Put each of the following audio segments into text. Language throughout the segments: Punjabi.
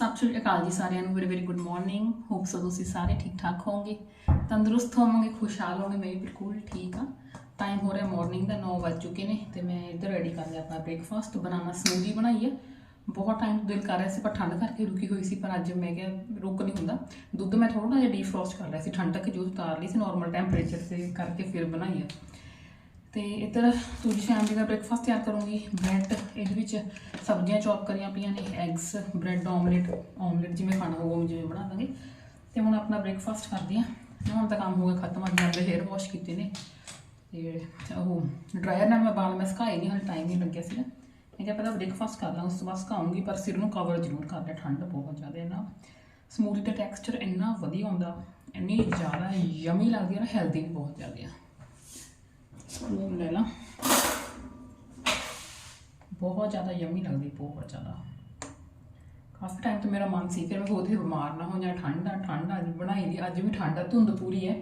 ਸਤਿ ਸ਼੍ਰੀ ਅਕਾਲ ਜੀ ਸਾਰਿਆਂ ਨੂੰ very very good morning hope so ਤੁਸੀਂ ਸਾਰੇ ਠੀਕ ਠਾਕ ਹੋਵੋਗੇ। ਤੰਦਰੁਸਤ ਹੋਵੋਗੇ, ਖੁਸ਼ਹਾਲ ਹੋਵੋਗੇ, ਮੈਂ ਬਿਲਕੁਲ ਠੀਕ ਆ ਟਾਈਮ ਹੋ ਰਿਹਾ ਮਾਰਨਿੰਗ ਦਾ 9 ਵੱਜ ਚੁੱਕੇ ਨੇ ਤੇ ਮੈਂ ਇੱਧਰ ਰੈਡੀ ਕਰ ਲਿਆ ਆਪਣਾ ਬ੍ਰੇਕਫਾਸਟ ਬਣਾਉਣਾ ਸਮੂਦੀ ਬਣਾਈ ਹੈ ਬਹੁਤ ਟਾਈਮ ਤੋਂ ਦਿਲ ਕਰ ਰਿਹਾ ਸੀ, ਪਰ ਠੰਡ ਕਰਕੇ ਰੁਕੀ ਹੋਈ ਸੀ, ਪਰ ਅੱਜ ਮੈਂ ਕਿਹਾ ਰੁਕ ਨਹੀਂ ਹੁੰਦਾ। ਦੁੱਧ ਮੈਂ ਥੋੜਾ ਜਿਹਾ ਡੀਫਰੋਸਟ ਕਰ ਰਿਹਾ ਸੀ, ਠੰਡ ਤੱਕ ਜੂਸ ਉਤਾਰ ਲਈ ਸੀ ਨਾਰਮਲ ਟੈਂਪਰੇਚਰ ਤੇ ਕਰਕੇ ਫਿਰ ਬਣਾਈ ਹੈ ਤੇ ਇੱਧਰ ਸੂਜੀ ਫੈਮਿਲੀ ਦਾ ਬ੍ਰੇਕਫਾਸਟ ਤਿਆਰ ਕਰੂੰਗੀ। ਬ੍ਰੈਡ ਇਹਦੇ ਵਿੱਚ ਸਬਜ਼ੀਆਂ ਚੌਪ ਕਰੀਆਂ ਪਈਆਂ ਨੇ ਐਗਸ ਬ੍ਰੈਡ ਆਮਲੇਟ ਆਮਲੇਟ ਜਿਵੇਂ ਖਾਣਾ ਹੋਊਗਾ ਉਹ ਜਿਵੇਂ ਬਣਾ ਦਾਂਗੇ। ਤੇ ਹੁਣ ਆਪਣਾ ਬ੍ਰੇਕਫਾਸਟ ਕਰਦੀ ਆ ਹੁਣ ਤਾਂ ਕੰਮ ਹੋ ਗਿਆ ਖਤਮ, ਅੱਜ ਮੈਂ ਹੇਅਰ ਵਾਸ਼ ਕੀਤੇ ਨੇ। ਤੇ ਉਹ ਡਰਾਇਰ ਨਾਲ ਮੈਂ ਵਾਲ ਮੈਂ ਸੁਕਾਏ ਨਹੀਂ ਹਾਲੇ ਟਾਈਮ ਨਹੀਂ ਲੱਗਿਆ ਸੀਗਾ। ਮੈਂ ਕਿਹਾ ਪਹਿਲਾਂ ਬ੍ਰੇਕਫਾਸਟ ਕਰ ਲਾਂ, ਉਸ ਤੋਂ ਬਾਅਦ ਸੁਕਾਉਂਗੀ, ਪਰ ਸਿਰ ਨੂੰ ਕਵਰ ਜ਼ਰੂਰ ਕਰ ਲਿਆ ਠੰਡ ਬਹੁਤ ਜ਼ਿਆਦਾ ਹੈ ਨਾ। ਸਮੂਦੀ ਦਾ ਟੈਕਸਚਰ ਇੰਨਾ ਵਧੀਆ ਹੁੰਦਾ ਇੰਨੀ ਜ਼ਿਆਦਾ ਯਮੀ ਲੱਗਦੀ ਹੈ ਨਾ ਹੈਲਦੀ ਵੀ ਬਹੁਤ ਜ਼ਿਆਦਾ ਸਪੂਨ ਲੈ ਲਾ। ਬਹੁਤ ਜ਼ਿਆਦਾ ਯਮੀ ਲੱਗਦੀ, ਬਹੁਤ ਜ਼ਿਆਦਾ। ਕਾਫੀ ਟਾਈਮ ਤੋਂ ਮੇਰਾ ਮਨ ਸੀ, ਫਿਰ ਮੈਂ ਉਹਦੇ ਬਿਮਾਰ ਨਾ ਹੋ ਜਾਂ ਠੰਡ ਆ, ਠੰਡ ਅੱਜ ਬਣਾਈ ਦੀ ਅੱਜ ਵੀ ਠੰਡ ਆ, ਧੁੰਦ ਪੂਰੀ ਹੈ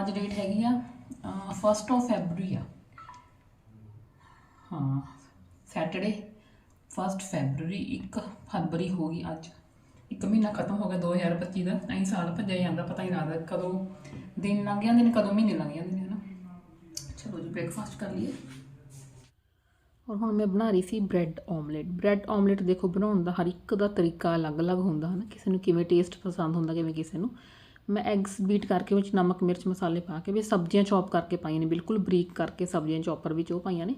ਅੱਜ ਡੇਟ ਹੈਗੀ ਆ ਫਸਟ ਆਫ ਫੈਬਰੂਰੀ ਆ। ਹਾਂ ਸੈਟਰਡੇ ਫਸਟ ਫੈਬਰੂਰੀ 1 ਫਰਵਰੀ ਹੋ ਗਈ ਅੱਜ। ਇੱਕ ਮਹੀਨਾ ਖਤਮ ਹੋ ਗਿਆ 2025 ਦਾ। ਐਂ ਸਾਲ ਭੱਜਿਆ ਜਾਂਦਾ, ਪਤਾ ਹੀ ਨਾ ਲੱਗਦਾ ਕਦੋਂ ਦਿਨ ਲੰਘ ਜਾਂਦੇ ਨੇ, ਕਦੋਂ ਮਹੀਨੇ ਲੰਘ ਜਾਂਦੇ ਨੇ। ਬ੍ਰੇਕਫਾਸਟ ਕਰ ਲਈਏ। ਔਰ ਹੁਣ ਮੈਂ ਬਣਾ ਰਹੀ ਸੀ ਬ੍ਰੈਡ ਆਮਲੇਟ ਬ੍ਰੈਡ ਆਮਲੇਟ ਦੇਖੋ, ਬਣਾਉਣ ਦਾ ਹਰ ਇੱਕ ਦਾ ਤਰੀਕਾ ਅਲੱਗ-ਅਲੱਗ ਹੁੰਦਾ ਹੈ ਨਾ ਕਿਸੇ ਨੂੰ ਕਿਵੇਂ ਟੇਸਟ ਪਸੰਦ ਹੁੰਦਾ, ਕਿਵੇਂ ਕਿਸੇ ਨੂੰ। ਮੈਂ ਐਗਸ ਬੀਟ ਕਰਕੇ ਵਿੱਚ ਨਮਕ, ਮਿਰਚ, ਮਸਾਲੇ ਪਾ ਕੇ, ਵੀ ਸਬਜ਼ੀਆਂ ਚੌਪ ਕਰਕੇ ਪਾਈਆਂ ਨੇ, ਬਿਲਕੁਲ ਬਰੀਕ ਕਰਕੇ ਸਬਜ਼ੀਆਂ ਚੌਪਰ ਵਿੱਚ ਉਹ ਪਾਈਆਂ ਨੇ।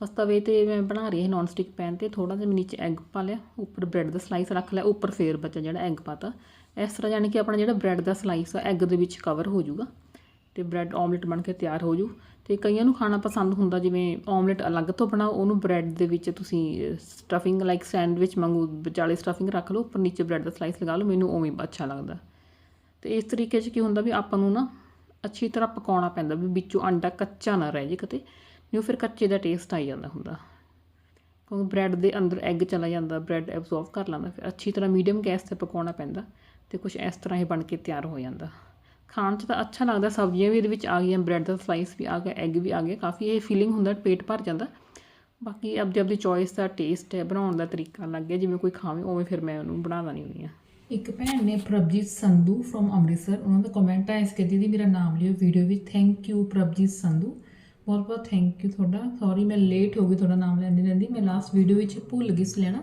ਬਸ ਤਵੇ ਤੇ ਮੈਂ ਬਣਾ ਰਹੀ ਹਾਂ ਨੌਨ ਸਟਿਕ ਪੈਨ ਤੇ ਥੋੜਾ ਜਿਹਾ ਮੈਂ ਨੀਚੇ ਐਗ ਪਾ ਲਿਆ, ਉੱਪਰ ਬ੍ਰੈਡ ਦਾ ਸਲਾਈਸ ਰੱਖ ਲਿਆ, ਉੱਪਰ ਫੇਰ ਬਚਾ ਜਿਹੜਾ ਐਗ ਪਾਤਾ। ਇਸ ਤਰ੍ਹਾਂ ਯਾਨੀ ਕਿ ਆਪਣਾ ਜਿਹੜਾ ਬ੍ਰੈਡ ਦਾ ਸਲਾਈਸ ਆ ਐਗ ਦੇ ਵਿੱਚ ਕਵਰ ਹੋ ਜਾਊਗਾ। ਤੇ ਬ੍ਰੈਡ ਆਮਲੇਟ ਬਣ ਕੇ ਤਿਆਰ ਹੋ ਜੂ। ਤੇ ਕਈਆਂ ਨੂੰ ਖਾਣਾ ਪਸੰਦ ਹੁੰਦਾ ਜਿਵੇਂ ਆਮਲੇਟ ਅਲੱਗ ਤੋਂ ਬਣਾਓ ਉਹਨੂੰ ਬ੍ਰੈਡ ਦੇ ਵਿੱਚ ਤੁਸੀਂ ਸਟਫਿੰਗ ਲਾਈਕ ਸੈਂਡਵਿਚ ਵਾਂਗੂ ਵਿਚਾਲੇ ਸਟਫਿੰਗ ਰੱਖ ਲਓ, ਉੱਪਰ ਨੀਚੇ ਬ੍ਰੈਡ ਦਾ ਸਲਾਈਸ ਲਗਾ ਲਓ, ਮੈਨੂੰ ਉਵੇਂ ਅੱਛਾ ਲੱਗਦਾ। ਤੇ ਇਸ ਤਰੀਕੇ 'ਚ ਕੀ ਹੁੰਦਾ ਵੀ ਆਪਾਂ ਨੂੰ ਨਾ ਅੱਛੀ ਤਰ੍ਹਾਂ ਪਕਾਉਣਾ ਪੈਂਦਾ ਵੀ ਵਿੱਚੋਂ ਅੰਡਾ ਕੱਚਾ ਨਾ ਰਹਿ ਜੇ ਕਿਤੇ, ਨਹੀਂ ਉਹ ਫਿਰ ਕੱਚੇ ਦਾ ਟੇਸਟ ਆਈ ਜਾਂਦਾ ਹੁੰਦਾ। ਕਿਉਂਕਿ ਬ੍ਰੈਡ ਦੇ ਅੰਦਰ ਐਗ ਚਲਾ ਜਾਂਦਾ, ਬ੍ਰੈਡ ਐਬਜ਼ੌਰਬ ਕਰ ਲੈਂਦਾ, ਫਿਰ ਅੱਛੀ ਤਰ੍ਹਾਂ ਮੀਡੀਅਮ ਗੈਸ ਤੇ ਪਕਾਉਣਾ ਪੈਂਦਾ ਤੇ ਕੁਝ ਇਸ ਤਰ੍ਹਾਂ ਹੀ ਬਣ ਕੇ ਤਿਆਰ ਹੋ ਜਾਂਦਾ। ਖਾਣ 'ਚ ਤਾਂ ਅੱਛਾ ਲੱਗਦਾ, ਸਬਜ਼ੀਆਂ ਵੀ ਇਹਦੇ ਵਿੱਚ ਆ ਗਈਆਂ ਬ੍ਰੈਡ ਦਾ ਸਲਾਈਸ ਵੀ ਆ ਗਿਆ ਐਗ ਵੀ ਆ ਗਿਆ, ਕਾਫੀ ਇਹ ਫੀਲਿੰਗ ਹੁੰਦਾ, ਪੇਟ ਭਰ ਜਾਂਦਾ। ਬਾਕੀ ਆਪਦੀ ਆਪਦੀ ਚੋਇਸ ਦਾ ਟੇਸਟ ਹੈ, ਬਣਾਉਣ ਦਾ ਤਰੀਕਾ ਲੱਗ ਗਿਆ ਜਿਵੇਂ ਕੋਈ ਖਾਵੇ, ਉਵੇਂ ਫਿਰ ਮੈਂ ਉਹਨੂੰ ਬਣਾ ਲੈਂਦੀ ਹੁੰਦੀ ਹਾਂ। ਇੱਕ ਭੈਣ ਨੇ ਪ੍ਰਭਜੀਤ ਸੰਧੂ ਫਰੋਮ ਅੰਮ੍ਰਿਤਸਰ, ਉਹਨਾਂ ਦਾ ਕਮੈਂਟ ਆਇਆ ਇਸ ਕਿ ਦੀਦੀ ਮੇਰਾ ਨਾਮ ਲਿਓ ਵੀਡੀਓ ਵਿੱਚ ਥੈਂਕ ਯੂ ਪ੍ਰਭਜੀਤ ਸੰਧੂ। ਬਹੁਤ ਬਹੁਤ ਥੈਂਕ ਯੂ ਤੁਹਾਡਾ ਸੌਰੀ ਮੈਂ ਲੇਟ ਹੋ ਗਈ, ਤੁਹਾਡਾ ਨਾਮ ਲੈਂਦੀ ਰਹਿੰਦੀ ਮੈਂ ਲਾਸਟ ਵੀਡੀਓ ਵਿੱਚ ਭੁੱਲ ਗਈ ਸੀ ਲੈਣਾ।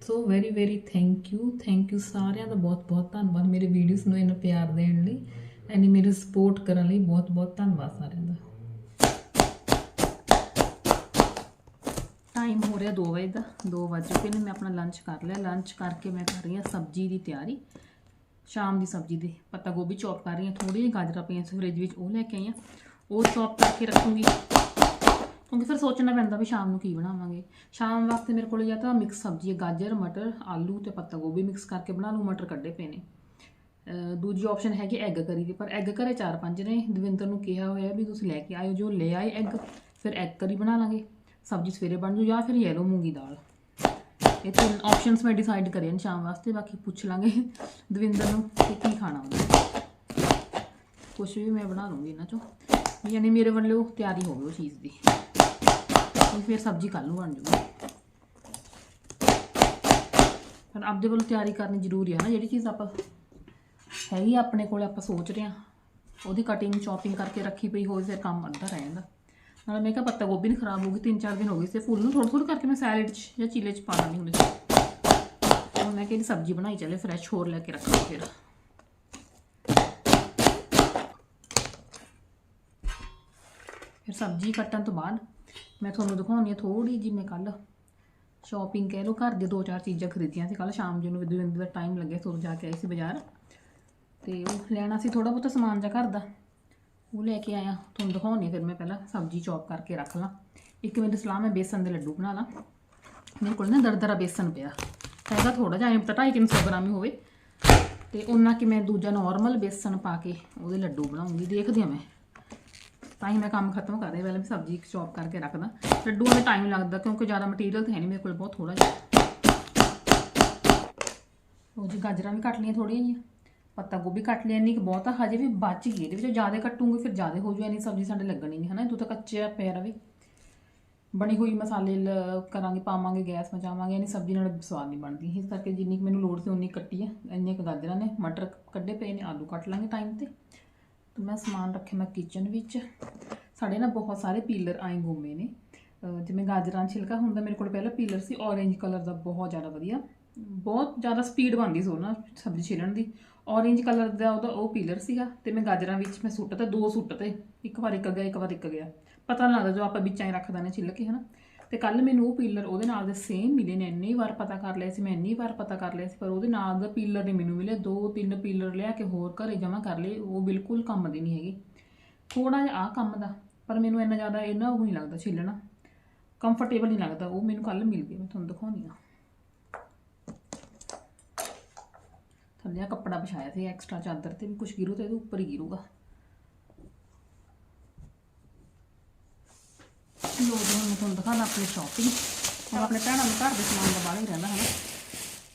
So very very thank you thank you ਸਾਰਿਆਂ ਦਾ ਬਹੁਤ ਬਹੁਤ ਧੰਨਵਾਦ ਮੇਰੇ ਵੀਡੀਓਜ਼ ਨੂੰ ਇੰਨਾ ਪਿਆਰ ਦੇਣ ਲਈ। ਐਨੀ ਮੇਰੇ ਸਪੋਰਟ ਕਰਨ ਲਈ ਬਹੁਤ ਬਹੁਤ ਧੰਨਵਾਦ ਸਾਰਿਆਂ ਦਾ। ਟਾਈਮ ਹੋ ਰਿਹਾ 2 ਵਜੇ ਦਾ 2 ਵਜ ਚੁੱਕੇ ਨੇ, ਮੈਂ ਆਪਣਾ ਲੰਚ ਕਰ ਲਿਆ। ਲੰਚ ਕਰਕੇ ਮੈਂ ਕਰ ਰਹੀ ਹਾਂ ਸਬਜ਼ੀ ਦੀ ਤਿਆਰੀ, ਸ਼ਾਮ ਦੀ ਸਬਜ਼ੀ ਦੇ। ਪੱਤਾ ਗੋਭੀ ਚੌਪ ਕਰ ਰਹੀ ਹਾਂ ਥੋੜੀ ਜਿਹੀ ਗਾਜਰਾਂ ਪਈਆਂ ਸੀ ਫ੍ਰਿਜ ਵਿੱਚ, ਉਹ ਲੈ ਕੇ ਆਈ ਹਾਂ। ਉਹ ਚੌਪ ਕਰਕੇ ਰੱਖੂੰਗੀ। ਕਿਉਂਕਿ ਫਿਰ ਸੋਚਣਾ ਪੈਂਦਾ ਵੀ ਸ਼ਾਮ ਨੂੰ ਕੀ ਬਣਾਵਾਂਗੇ। ਸ਼ਾਮ ਵਾਸਤੇ ਮੇਰੇ ਕੋਲ ਜਾਂ ਤਾਂ ਮਿਕਸ ਸਬਜ਼ੀ ਹੈ, ਗਾਜਰ, ਮਟਰ, ਆਲੂ ਤੇ ਪੱਤਾ ਗੋਭੀ ਮਿਕਸ ਕਰਕੇ ਬਣਾ ਲੂ ਮਟਰ ਕੱਢੇ ਪਏ ਨੇ। ਦੂਜੀ ਆਪਸ਼ਨ ਹੈਗੀ ਐਗ ਕਰੀ ਦੀ, ਪਰ ਐਗ ਘਰੇ ਚਾਰ ਪੰਜ ਨੇ। ਦਵਿੰਦਰ ਨੂੰ ਕਿਹਾ ਹੋਇਆ ਵੀ ਤੁਸੀਂ ਲੈ ਕੇ ਆਇਓ, ਜੋ ਲੈ ਆਏ ਐਗ ਫਿਰ ਐਗ ਕਰੀ ਬਣਾ ਲਾਂਗੇ। ਸਬਜ਼ੀ ਸਵੇਰੇ ਬਣ ਜੂ ਜਾਂ ਫਿਰ ਯੈਲੋ ਮੂੰਗੀ ਦਾਲ। ਇਹ ਤਿੰਨ ਆਪਸ਼ਨਸ ਮੈਂ ਡਿਸਾਈਡ ਕਰੇ ਨੇ ਸ਼ਾਮ ਵਾਸਤੇ, ਬਾਕੀ ਪੁੱਛ ਲਾਂਗੇ ਦਵਿੰਦਰ ਨੂੰ ਕਿ ਕੀ ਖਾਣਾ ਉਹਨੇ। ਕੁਛ ਵੀ ਮੈਂ ਬਣਾ ਲੂੰਗੀ ਇਹਨਾਂ ਚੋਂ। ਯਾਨੀ ਮੇਰੇ ਵੱਲੋਂ ਤਿਆਰੀ ਹੋਵੇ ਉਹ ਚੀਜ਼ ਦੀ। ਫਿਰ ਸਬਜ਼ੀ ਕੱਲ ਨੂੰ ਬਣ ਜੂਗੀ। ਪਰ ਆਪਦੇ ਵੱਲੋਂ ਤਿਆਰੀ ਕਰਨੀ ਜ਼ਰੂਰੀ ਹੈ ਨਾ, ਜਿਹੜੀ ਚੀਜ਼ ਆਪਾਂ ਹੈ ਹੀ ਆਪਣੇ ਕੋਲ ਆਪਾਂ ਸੋਚ ਰਹੇ ਹਾਂ। ਉਹਦੀ ਕਟਿੰਗ ਚੌਪਿੰਗ ਕਰਕੇ ਰੱਖੀ ਪਈ ਹੋਵੇ, ਫਿਰ ਕੰਮ ਅੱਧਾ ਰਹਿ ਜਾਂਦਾ। ਨਾਲੇ ਮੈਂ ਕਿਹਾ ਪੱਤਾ ਗੋਭੀ ਨਹੀਂ ਖਰਾਬ ਹੋ ਗਈ ਤਿੰਨ ਚਾਰ ਦਿਨ ਹੋ ਗਏ ਸੀ। ਫੁੱਲ ਨੂੰ ਥੋੜਾ ਥੋੜਾ ਕਰਕੇ ਮੈਂ ਸੈਲਡ 'ਚ ਜਾਂ ਚੀਲੇ 'ਚ ਪਾ ਲੈਂਦੀ ਹੁੰਦੀ ਹੁਣ ਮੈਂ ਕਿਹੜੀ ਸਬਜ਼ੀ ਬਣਾਈ ਚੱਲੇ ਫਰੈਸ਼ ਹੋਰ ਲੈ ਕੇ ਰੱਖਾਂ ਫਿਰ। ਫਿਰ ਸਬਜ਼ੀ ਕੱਟਣ ਤੋਂ ਬਾਅਦ ਮੈਂ ਤੁਹਾਨੂੰ ਦਿਖਾਉਣੀ ਆ ਥੋੜੀ ਜਿਹੀ ਮੈਂ ਕੱਲ ਸ਼ਾਪਿੰਗ ਕਹਿ ਲਓ, ਘਰ ਦੇ ਦੋ ਚਾਰ ਚੀਜ਼ਾਂ ਖਰੀਦੀਆਂ ਸੀ। ਕੱਲ ਸ਼ਾਮ ਜੀ ਨੂੰ ਵਿਦਵਿੰਦ ਦਾ ਟਾਈਮ ਲੱਗਿਆ ਸੋ ਜਾ ਕੇ ਆਈ ਸੀ ਬਾਜ਼ਾਰ। ਤੇ ਉਹ ਲੈਣਾ ਸੀ ਥੋੜਾ ਬਹੁਤਾ ਸਮਾਨ ਜਿਹਾ ਘਰ ਦਾ। ਉਹ ਲੈ ਕੇ ਆਇਆ। ਤੁਹਾਨੂੰ ਦਿਖਾਉਣੀ ਆ ਫਿਰ ਮੈਂ ਪਹਿਲਾਂ ਸਬਜ਼ੀ ਚੌਪ ਕਰਕੇ ਰੱਖ ਲਾਂ। ਇੱਕ ਮੇਰੀ ਸਲਾਹ, ਮੈਂ ਬੇਸਨ ਦੇ ਲੱਡੂ ਬਣਾ ਲਾਂ। ਮੇਰੇ ਕੋਲ ਨਾ ਦਰਦਰਾ ਬੇਸਨ ਪਿਆ। ਹੈਗਾ ਥੋੜਾ ਜਿਹਾ, ਐਂ ਤਾਂ 250 ਗ੍ਰਾਮ ਹੀ ਹੋਵੇ। ਤੇ ਉਹਨਾਂ ਕਿ ਮੈਂ ਦੂਜਾ ਨਾਰਮਲ ਬੇਸਨ ਪਾ ਕੇ ਉਹਦੇ ਲੱਡੂ ਬਣਾਉਂਗੀ। ਦੇਖਦੀ ਹਾਂ ਮੈਂ। ਤਾਂ ਹੀ ਮੈਂ ਕੰਮ ਖਤਮ ਕਰ ਰਹੀ। ਪਹਿਲਾਂ ਮੈਂ ਸਬਜ਼ੀ ਚੌਪ ਕਰਕੇ ਰੱਖਦਾ। ਲੱਡੂਆਂ ਦਾ ਟਾਈਮ ਲੱਗਦਾ ਕਿਉਂਕਿ ਜ਼ਿਆਦਾ ਮਟੀਰੀਅਲ ਤਾਂ ਹੈ ਨਹੀਂ ਮੇਰੇ ਕੋਲ, ਬਹੁਤ ਥੋੜਾ ਜਿਹਾ। ਉਹ ਜੀ ਗਾਜਰਾਂ ਵੀ ਕੱਟ ਲਈਆਂ ਥੋੜੀਆਂ ਜਿਹੀਆਂ। ਪੱਤਾ ਗੋਭੀ ਕੱਟ ਲਿਆ ਨਹੀਂ ਕਿ ਬਹੁਤ ਆ, ਹਜੇ ਵੀ ਬਚ ਗਈ ਇਹਦੇ ਵਿੱਚੋਂ ਜ਼ਿਆਦਾ ਕੱਟੂਗੀ, ਫਿਰ ਜ਼ਿਆਦਾ ਹੋ ਜੂ ਨਹੀਂ ਸਬਜ਼ੀ ਸਾਡੇ ਲੱਗਣੀ ਨਹੀਂ ਹਨਾ, ਇਹ ਤਾਂ ਕੱਚਾ ਪਿਆ ਰਵੇ। ਬਣੀ ਹੋਈ ਮਸਾਲੇ ਲ- ਕਰਾਂਗੇ, ਪਾਵਾਂਗੇ, ਗੈਸ ਮਚਾਵਾਂਗੇ ਯਾਨੀ ਸਬਜ਼ੀ ਨਾਲ ਸਵਾਦ ਨਹੀਂ ਬਣਦੀ, ਇਸ ਕਰਕੇ ਜਿੰਨੀ ਕੁ ਮੈਨੂੰ ਲੋੜ ਸੀ ਉਨੀ ਕੱਟੀ ਹੈ ਇੰਨੇ ਕੁ ਗਾਜਰਾਂ ਨੇ, ਮਟਰ ਕੱਢੇ ਪਏ ਨੇ, ਆਲੂ ਕੱਟ ਲਾਂਗੇ ਟਾਈਮ ਤੇ। ਤੇ ਮੈਂ ਸਮਾਨ ਰੱਖਿਆ ਮੈਂ ਕਿਚਨ ਵਿੱਚ। ਸਾਡੇ ਨਾ ਬਹੁਤ ਸਾਰੇ ਪੀਲਰ ਆਏ ਗੁੰਮੇ ਨੇ ਜਿਵੇਂ ਗਾਜਰਾਂ ਦਾ ਛਿਲਕਾ ਹੁੰਦਾ, ਮੇਰੇ ਕੋਲ ਪਹਿਲਾਂ ਪੀਲਰ ਸੀ ਔਰੇਂਜ ਕਲਰ ਦਾ ਬਹੁਤ ਜ਼ਿਆਦਾ ਵਧੀਆ, ਬਹੁਤ ਜ਼ਿਆਦਾ ਸਪੀਡ ਬਣਦੀ ਸੀ ਉਹ ਨਾ ਸਬਜ਼ੀ ਛਿਲਣ ਦੀ। ਔਰੇਂਜ ਕਲਰ ਦਾ ਉਹਦਾ ਉਹ ਪੀਲਰ ਸੀਗਾ ਤੇ ਮੈਂ ਗਾਜਰਾਂ ਵਿੱਚ ਮੈਂ ਸੁੱਟ ਤੇ, ਦੋ ਸੁੱਟ ਤੇ, ਇੱਕ ਵਾਰ ਇੱਕ ਗਿਆ, ਇੱਕ ਵਾਰ ਇੱਕ ਗਿਆ। ਪਤਾ ਨਹੀਂ ਲੱਗਦਾ ਜੋ ਆਪਾਂ ਵਿੱਚਾਂ ਹੀ ਰੱਖ ਦਿੰਦੇ ਛਿੱਲ ਕੇ, ਹਨਾ। ਤੇ ਕੱਲ ਮੈਨੂੰ ਉਹ ਪੀਲਰ ਉਹਦੇ ਨਾਲ ਦੇ ਸੇਮ ਮਿਲੇ ਨੇ, ਇੰਨੀ ਵਾਰ ਪਤਾ ਕਰ ਲਿਆ ਸੀ, ਮੈਂ ਇੰਨੀ ਵਾਰ ਪਤਾ ਕਰ ਲਿਆ ਸੀ, ਪਰ ਉਹਦੇ ਨਾਲ ਦਾ ਪੀਲਰ ਨਹੀਂ ਮੈਨੂੰ ਮਿਲੇ। ਦੋ ਤਿੰਨ ਪੀਲਰ ਲਿਆ ਕੇ ਹੋਰ ਘਰੇ ਜਮਾ ਕਰ ਲਏ, ਉਹ ਬਿਲਕੁਲ ਕੰਮ ਦੇ ਨਹੀਂ ਹੈਗੇ। ਥੋੜਾ ਜਿਹਾ ਆ ਕੰਮ ਦਾ, ਪਰ ਮੈਨੂੰ ਇੰਨਾ ਜ਼ਿਆਦਾ ਇਹਨਾਂ ਉਹ ਨਹੀਂ ਲੱਗਦਾ ਛਿੱਲਣਾ। ਕੰਫਰਟੇਬਲ ਨਹੀਂ ਲੱਗਦਾ, ਉਹ ਮੈਨੂੰ ਕੱਲ ਮਿਲ ਗਿਆ ਮੈਂ ਤੁਹਾਨੂੰ ਦਿਖਾਉਣੀ ਆ। ਥੱਲੇ ਆਹ ਕੱਪੜਾ ਵਿਛਾਇਆ ਸੀ ਐਕਸਟਰਾ ਚਾਦਰ ਤੇ ਵੀ ਕੁਝ ਗਿਰੂ ਤੇ ਇਹਦੇ ਉੱਪਰ ਹੀ ਗਿਰੂਗਾ। ਲੋ ਜੀ, ਹੁਣ ਮੈਂ ਤੁਹਾਨੂੰ ਦਿਖਾਣਾ ਆਪਣੀ ਸ਼ਾਪਿੰਗ ਹੁਣ ਆਪਣੇ ਭੈਣਾਂ ਨੂੰ ਘਰ ਦੇ ਸਮਾਨ ਦਾ ਬਾਹਲਾ ਹੀ ਰਹਿੰਦਾ ਹੈ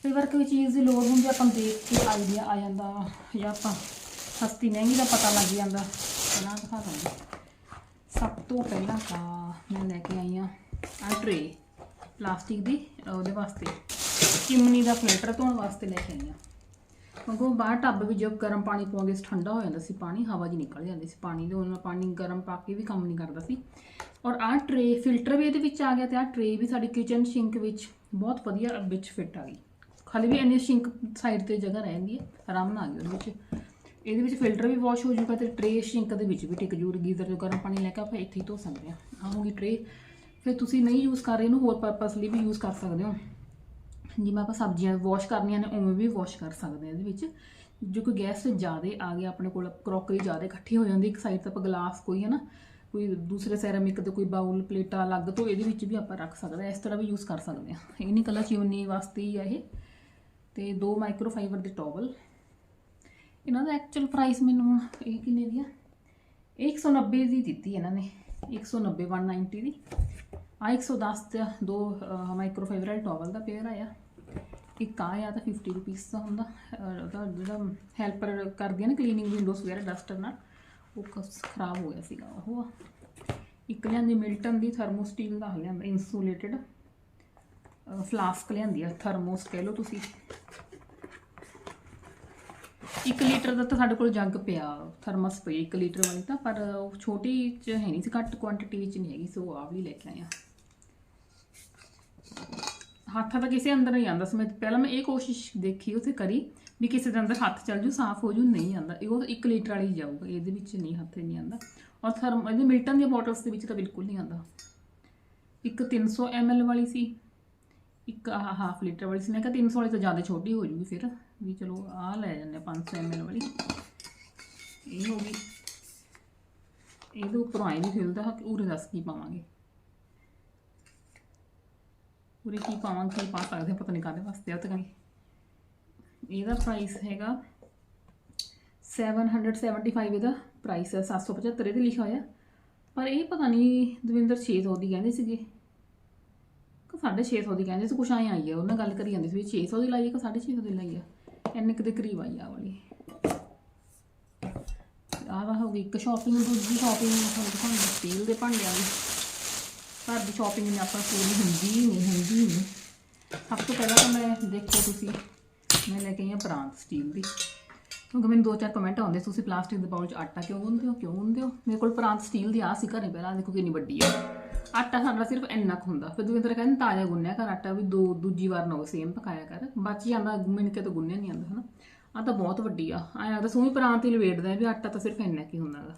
ਕਈ ਵਾਰ ਕੋਈ ਚੀਜ਼ ਦੀ ਲੋੜ ਹੁੰਦੀ ਆਪਾਂ ਦੇਖ ਕੇ ਆਈਡੀਆ ਆ ਜਾਂਦਾ, ਜਾਂ ਆਪਾਂ ਸਸਤੀ ਮਹਿੰਗੀ ਦਾ ਪਤਾ ਲੱਗ ਜਾਂਦਾ। ਇਹਨਾਂ ਦਿਖਾ ਦਾਂਗੇ ਸਭ ਤੋਂ ਪਹਿਲਾਂ ਤਾਂ ਮੈਂ ਲੈ ਕੇ ਆਈ ਆ ਆ ਟਰੇ ਪਲਾਸਟਿਕ ਦੀ, ਉਹਦੇ ਵਾਸਤੇ, ਚਿਮਨੀ ਦਾ ਫਿਲਟਰ ਧੋਣ ਵਾਸਤੇ ਲੈ ਕੇ ਆਈ ਆ ਕਿਉਂਕਿ ਉਹ ਬਾਹਰ ਟੱਬ ਵਿੱਚ ਜੋ ਗਰਮ ਪਾਣੀ ਪਾਉਂਦੇ ਸੀ, ਠੰਡਾ ਹੋ ਜਾਂਦਾ ਸੀ, ਪਾਣੀ, ਹਵਾ ਜੀ ਨਿਕਲ ਜਾਂਦੀ ਸੀ ਪਾਣੀ ਦੇ, ਉਹਨਾਂ ਪਾਣੀ ਗਰਮ ਪਾ ਕੇ ਵੀ ਕੰਮ ਨਹੀਂ ਕਰਦਾ ਸੀ। ਔਰ ਆਹ ਟਰੇ ਫਿਲਟਰ ਵੀ ਇਹਦੇ ਵਿੱਚ ਆ ਗਿਆ ਤੇ ਆਹ ਟਰੇ ਵੀ ਸਾਡੀ ਕਿਚਨ ਸਿੰਕ ਵਿੱਚ ਬਹੁਤ ਵਧੀਆ ਵਿੱਚ ਫਿੱਟ ਆ ਗਈ। ਖਾਲੀ ਵੀ ਇੰਨੀ ਸਿੰਕ ਸਾਈਡ ਤੇ ਜਗ੍ਹਾ ਰਹਿੰਦੀ ਹੈ, ਆਰਾਮ ਨਾਲ ਆ ਗਈ ਉਹਦੇ ਵਿੱਚ। ਇਹਦੇ ਵਿੱਚ ਫਿਲਟਰ ਵੀ ਵਾਸ਼ ਹੋ ਜਾਊਗਾ ਤੇ ਟਰੇ ਸਿੰਕ ਦੇ ਵਿੱਚ ਵੀ ਟਿਕ ਜੂਗੀ, ਗੀਜ਼ਰ ਜੋ ਗਰਮ ਪਾਣੀ ਲੈ ਕੇ ਆਪਾਂ ਇੱਥੇ ਹੀ ਧੋ ਸਕਦੇ ਹਾਂ। ਆਹ ਹੋਗੀ ਟਰੇ ਫਿਰ ਤੁਸੀਂ ਨਹੀਂ ਯੂਜ਼ ਕਰ ਰਹੇ ਇਹਨੂੰ, ਹੋਰ ਪਰਪਸ ਲਈ ਵੀ ਯੂਜ਼ ਕਰ ਸਕਦੇ ਹੋ। ਜਿਵੇਂ ਆਪਾਂ ਸਬਜ਼ੀਆਂ ਵਾਸ਼ ਕਰਨੀਆਂ ਨੇ, ਉਵੇਂ ਵੀ ਵਾਸ਼ ਕਰ ਸਕਦੇ ਹਾਂ ਇਹਦੇ ਵਿੱਚ। ਜੋ ਕੋਈ ਗੈਸ ਜ਼ਿਆਦਾ ਆ ਗਿਆ ਆਪਣੇ ਕੋਲ ਕਰੋਕਰੀ ਜ਼ਿਆਦਾ ਇਕੱਠੀ ਹੋ ਜਾਂਦੀ, ਇੱਕ ਸਾਈਡ ਤੇ ਆਪਾਂ ਗਲਾਸ ਕੋਈ ਹੈ ਨਾ, ਕੋਈ ਦੂਸਰੇ ਸੈਰਾਮਿਕ 'ਤੇ ਕੋਈ ਬਾਉਲ ਪਲੇਟਾਂ ਅਲੱਗ ਤੋਂ ਇਹਦੇ ਵਿੱਚ ਵੀ ਆਪਾਂ ਰੱਖ ਸਕਦੇ ਹਾਂ, ਇਸ ਤਰ੍ਹਾਂ ਵੀ ਯੂਜ਼ ਕਰ ਸਕਦੇ ਹਾਂ। ਇਹ ਨਹੀਂ ਕੱਲਾ ਚਿਮਨੀ ਵਾਸਤੇ ਹੀ ਆ ਇਹ। ਤੇ ਦੋ ਮਾਈਕਰੋਫਾਈਬਰ ਦੇ ਟਾਵਲ ਇਹਨਾਂ ਦਾ ਐਕਚੁਅਲ ਪ੍ਰਾਈਸ ਮੈਨੂੰ ਹੁਣ ਇਹ ਕਿੰਨੇ ਦੀ ਆ? ਇਹ 190 ਦੀ ਦਿੱਤੀ ਇਹਨਾਂ ਨੇ 190 190 ਦੀ। ਆ 110 ਤੇ ਦੋ ਮਾਈਕਰੋਫਾਈਬਰ ਵਾਲੇ ਟਾਵਲ ਦਾ ਪੇਅਰ ਆਇਆ। ਇੱਕ ਆ ਆ ਤਾਂ 50 ਰੁਪੀਸ ਦਾ ਹੁੰਦਾ। ਉਹਦਾ ਜਿਹੜਾ ਹੈਲਪਰ ਕਰਦੀ ਆ ਨਾ ਕਲੀਨਿੰਗ ਵਿੰਡੋਜ਼ ਵਗੈਰਾ ਡਸਟਰ ਨਾਲ, ਉਹ ਕਸ ਖਰਾਬ ਹੋ ਗਿਆ ਸੀਗਾ ਉਹ। ਆ। ਇੱਕ ਲਿਆਂਦੀ ਮਿਲਟਨ ਦੀ ਥਰਮੋਸਟੀਲ ਦਾ ਲਿਆਂਦਾ ਇਨਸੂਲੇਟਡ ਫਲਾਸਕ ਲਿਆਂਦੀ ਆ ਥਰਮੋਸ ਕਹਿ ਲਓ ਤੁਸੀਂ। 1 ਲੀਟਰ ਦਾ ਤਾਂ ਸਾਡੇ ਕੋਲ ਜੱਗ ਪਿਆ ਥਰਮਸ ਪਈ 1 ਲੀਟਰ ਵਾਲੀ ਤਾਂ, ਪਰ ਉਹ ਛੋਟੀ ਚ ਹੈ ਨਹੀਂ ਸੀ, ਘੱਟ ਕੁਆਂਟੀਟੀ ਵਿੱਚ ਨਹੀਂ ਹੈਗੀ ਸੋ ਆਹ ਵੀ ਲੈ ਕੇ ਆਏ ਆ। ਹੱਥ ਤਾਂ ਕਿਸੇ ਅੰਦਰ ਨਹੀਂ ਆਉਂਦਾ ਸੀ ਪਹਿਲਾਂ ਮੈਂ ਇਹ ਕੋਸ਼ਿਸ਼ ਦੇਖੀ, ਉਥੇ ਕਰੀ ਵੀ ਕਿਸੇ ਦੇ ਅੰਦਰ ਹੱਥ ਚੱਲ ਜੂ, ਸਾਫ਼ ਹੋ ਜੂ, ਨਹੀਂ ਆਉਂਦਾ। ਇਹ ਉਹ 1 ਲੀਟਰ ਵਾਲੀ ਜਾਊਗਾ, ਇਹਦੇ ਵਿੱਚ ਨਹੀਂ, ਹੱਥ ਨਹੀਂ ਆਉਂਦਾ। ਔਰ ਥਰਮ, ਇਹਦੇ ਮਿਲਟਨ ਦੀਆਂ ਬੋਟਲਸ ਦੇ ਵਿੱਚ ਤਾਂ ਬਿਲਕੁਲ ਨਹੀਂ ਆਉਂਦਾ। ਇੱਕ 300 ml ਵਾਲੀ ਸੀ, ਇੱਕ ਆਹ ਹਾਫ ਲੀਟਰ ਵਾਲੀ ਸੀ। ਮੈਂ ਕਿਹਾ 300 ਵਾਲੀ ਤਾਂ ਜ਼ਿਆਦਾ ਛੋਟੀ ਹੋ ਜੂਗੀ ਫਿਰ, ਵੀ ਚਲੋ ਆਹ ਲੈ ਜਾਂਦੇ ਹਾਂ 500 ml ਵਾਲੀ। ਇਹ ਹੋ ਗਈ। ਇਹਦੇ ਉੱਪਰੋਂ ਆਈ ਨਹੀਂ ਫਿਲਦਾ ਉਰੇ ਦੱਸ ਕੀ ਪਾਵਾਂਗੇ? ਪੂਰੇ ਕੀ ਪਾਵਾਂਗੇ ਕੀ ਪਾ ਸਕਦੇ ਹਾਂ, ਪਤਾ ਨਹੀਂ ਕਾਹਦੇ ਵਾਸਤੇ ਆ ਤਾਂ ਇਹਦਾ ਪ੍ਰਾਈਸ ਹੈਗਾ 775 ਇਹਦਾ ਪ੍ਰਾਈਸ ਹੈ 775 ਇਹਦੇ ਲਿਖਿਆ ਹੋਇਆ। ਪਰ ਇਹ ਪਤਾ ਨਹੀਂ ਦਵਿੰਦਰ 600 ਦੀ ਕਹਿੰਦੇ ਸੀਗੇ। ਕਿ 650 ਦੀ ਕਹਿੰਦੇ ਸੀ ਕੁਛ ਆਏ ਆਈ ਆ ਉਹਨਾਂ ਗੱਲ ਕਰੀ ਜਾਂਦੇ ਸੀ ਵੀ 600 ਦੀ ਲਾਈ ਹੈ ਕਿ 650 ਦੀ ਲਾਈ ਆ। ਇੰਨੇ ਕੁ ਦੇ ਕਰੀਬ ਆਈ ਆ ਵਾਲੀ। ਆਹ ਵਾ ਹੋ ਗਈ ਇੱਕ ਸ਼ਾਪਿੰਗ ਦੂਜੀ ਸ਼ਾਪਿੰਗ ਤੁਹਾਨੂੰ ਦਿਖਾਉਂਦੀ ਸਟੀਲ ਦੇ ਭਾਂਡਿਆਂ ਦੀ। ਘਰ ਦੀ ਸ਼ਾਪਿੰਗ ਨੇ ਆਪਾਂ ਪੂਰੀ ਹੁੰਦੀ ਹੀ ਨਹੀਂ, ਹੁੰਦੀ ਨਹੀਂ। ਸਭ ਤੋਂ ਪਹਿਲਾਂ ਤਾਂ ਮੈਂ ਦੇਖੋ ਤੁਸੀਂ, ਮੈਂ ਲੈ ਕੇ ਆਈ ਹਾਂ ਪ੍ਰਾਂਤ ਸਟੀਲ ਦੀ। ਕਿਉਂਕਿ ਮੈਨੂੰ ਦੋ ਚਾਰ ਕਮੈਂਟ ਆਉਂਦੇ, ਤੁਸੀਂ ਪਲਾਸਟਿਕ ਦੇ ਬਾਉਲ 'ਚ ਆਟਾ ਕਿਉਂ ਗੁੰਨਦੇ ਹੋ, ਕਿਉਂ ਗੁੰਨਦੇ ਹੋ? ਮੇਰੇ ਕੋਲ ਪ੍ਰਾਂਤ ਸਟੀਲ ਦੀ ਆ ਸੀ ਘਰੇ ਪਹਿਲਾਂ, ਦੇਖੋ ਕਿੰਨੀ ਵੱਡੀ ਆ। ਆਟਾ ਸਾਡਾ ਸਿਰਫ ਇੰਨਾ ਕੁ ਹੁੰਦਾ। ਫਿਰ ਦੂਜੇ ਤਰ੍ਹਾਂ ਕਹਿੰਦੇ ਤਾਜ਼ਾ ਗੁੰਨਿਆ ਕਰ ਆਟਾ, ਵੀ ਦੋ, ਦੂਜੀ ਵਾਰ ਨਾ ਸੇਮ ਪਕਾਇਆ ਕਰ। ਬਚ ਜਾਂਦਾ ਮਿਣ ਕੇ ਤਾਂ ਗੁੰਨਿਆ ਨਹੀਂ ਆਉਂਦਾ ਹਨਾ? ਆ ਤਾਂ ਬਹੁਤ ਵੱਡੀ ਆ। ਐਂ ਲੱਗਦਾ ਸੂਈ ਪ੍ਰਾਂਤ ਹੀ ਲਵੇੜਦਾ ਵੀ ਆਟਾ ਤਾਂ ਸਿਰਫ ਇੰਨਾ ਕੀ ਹੁੰਦਾ। ਗਾ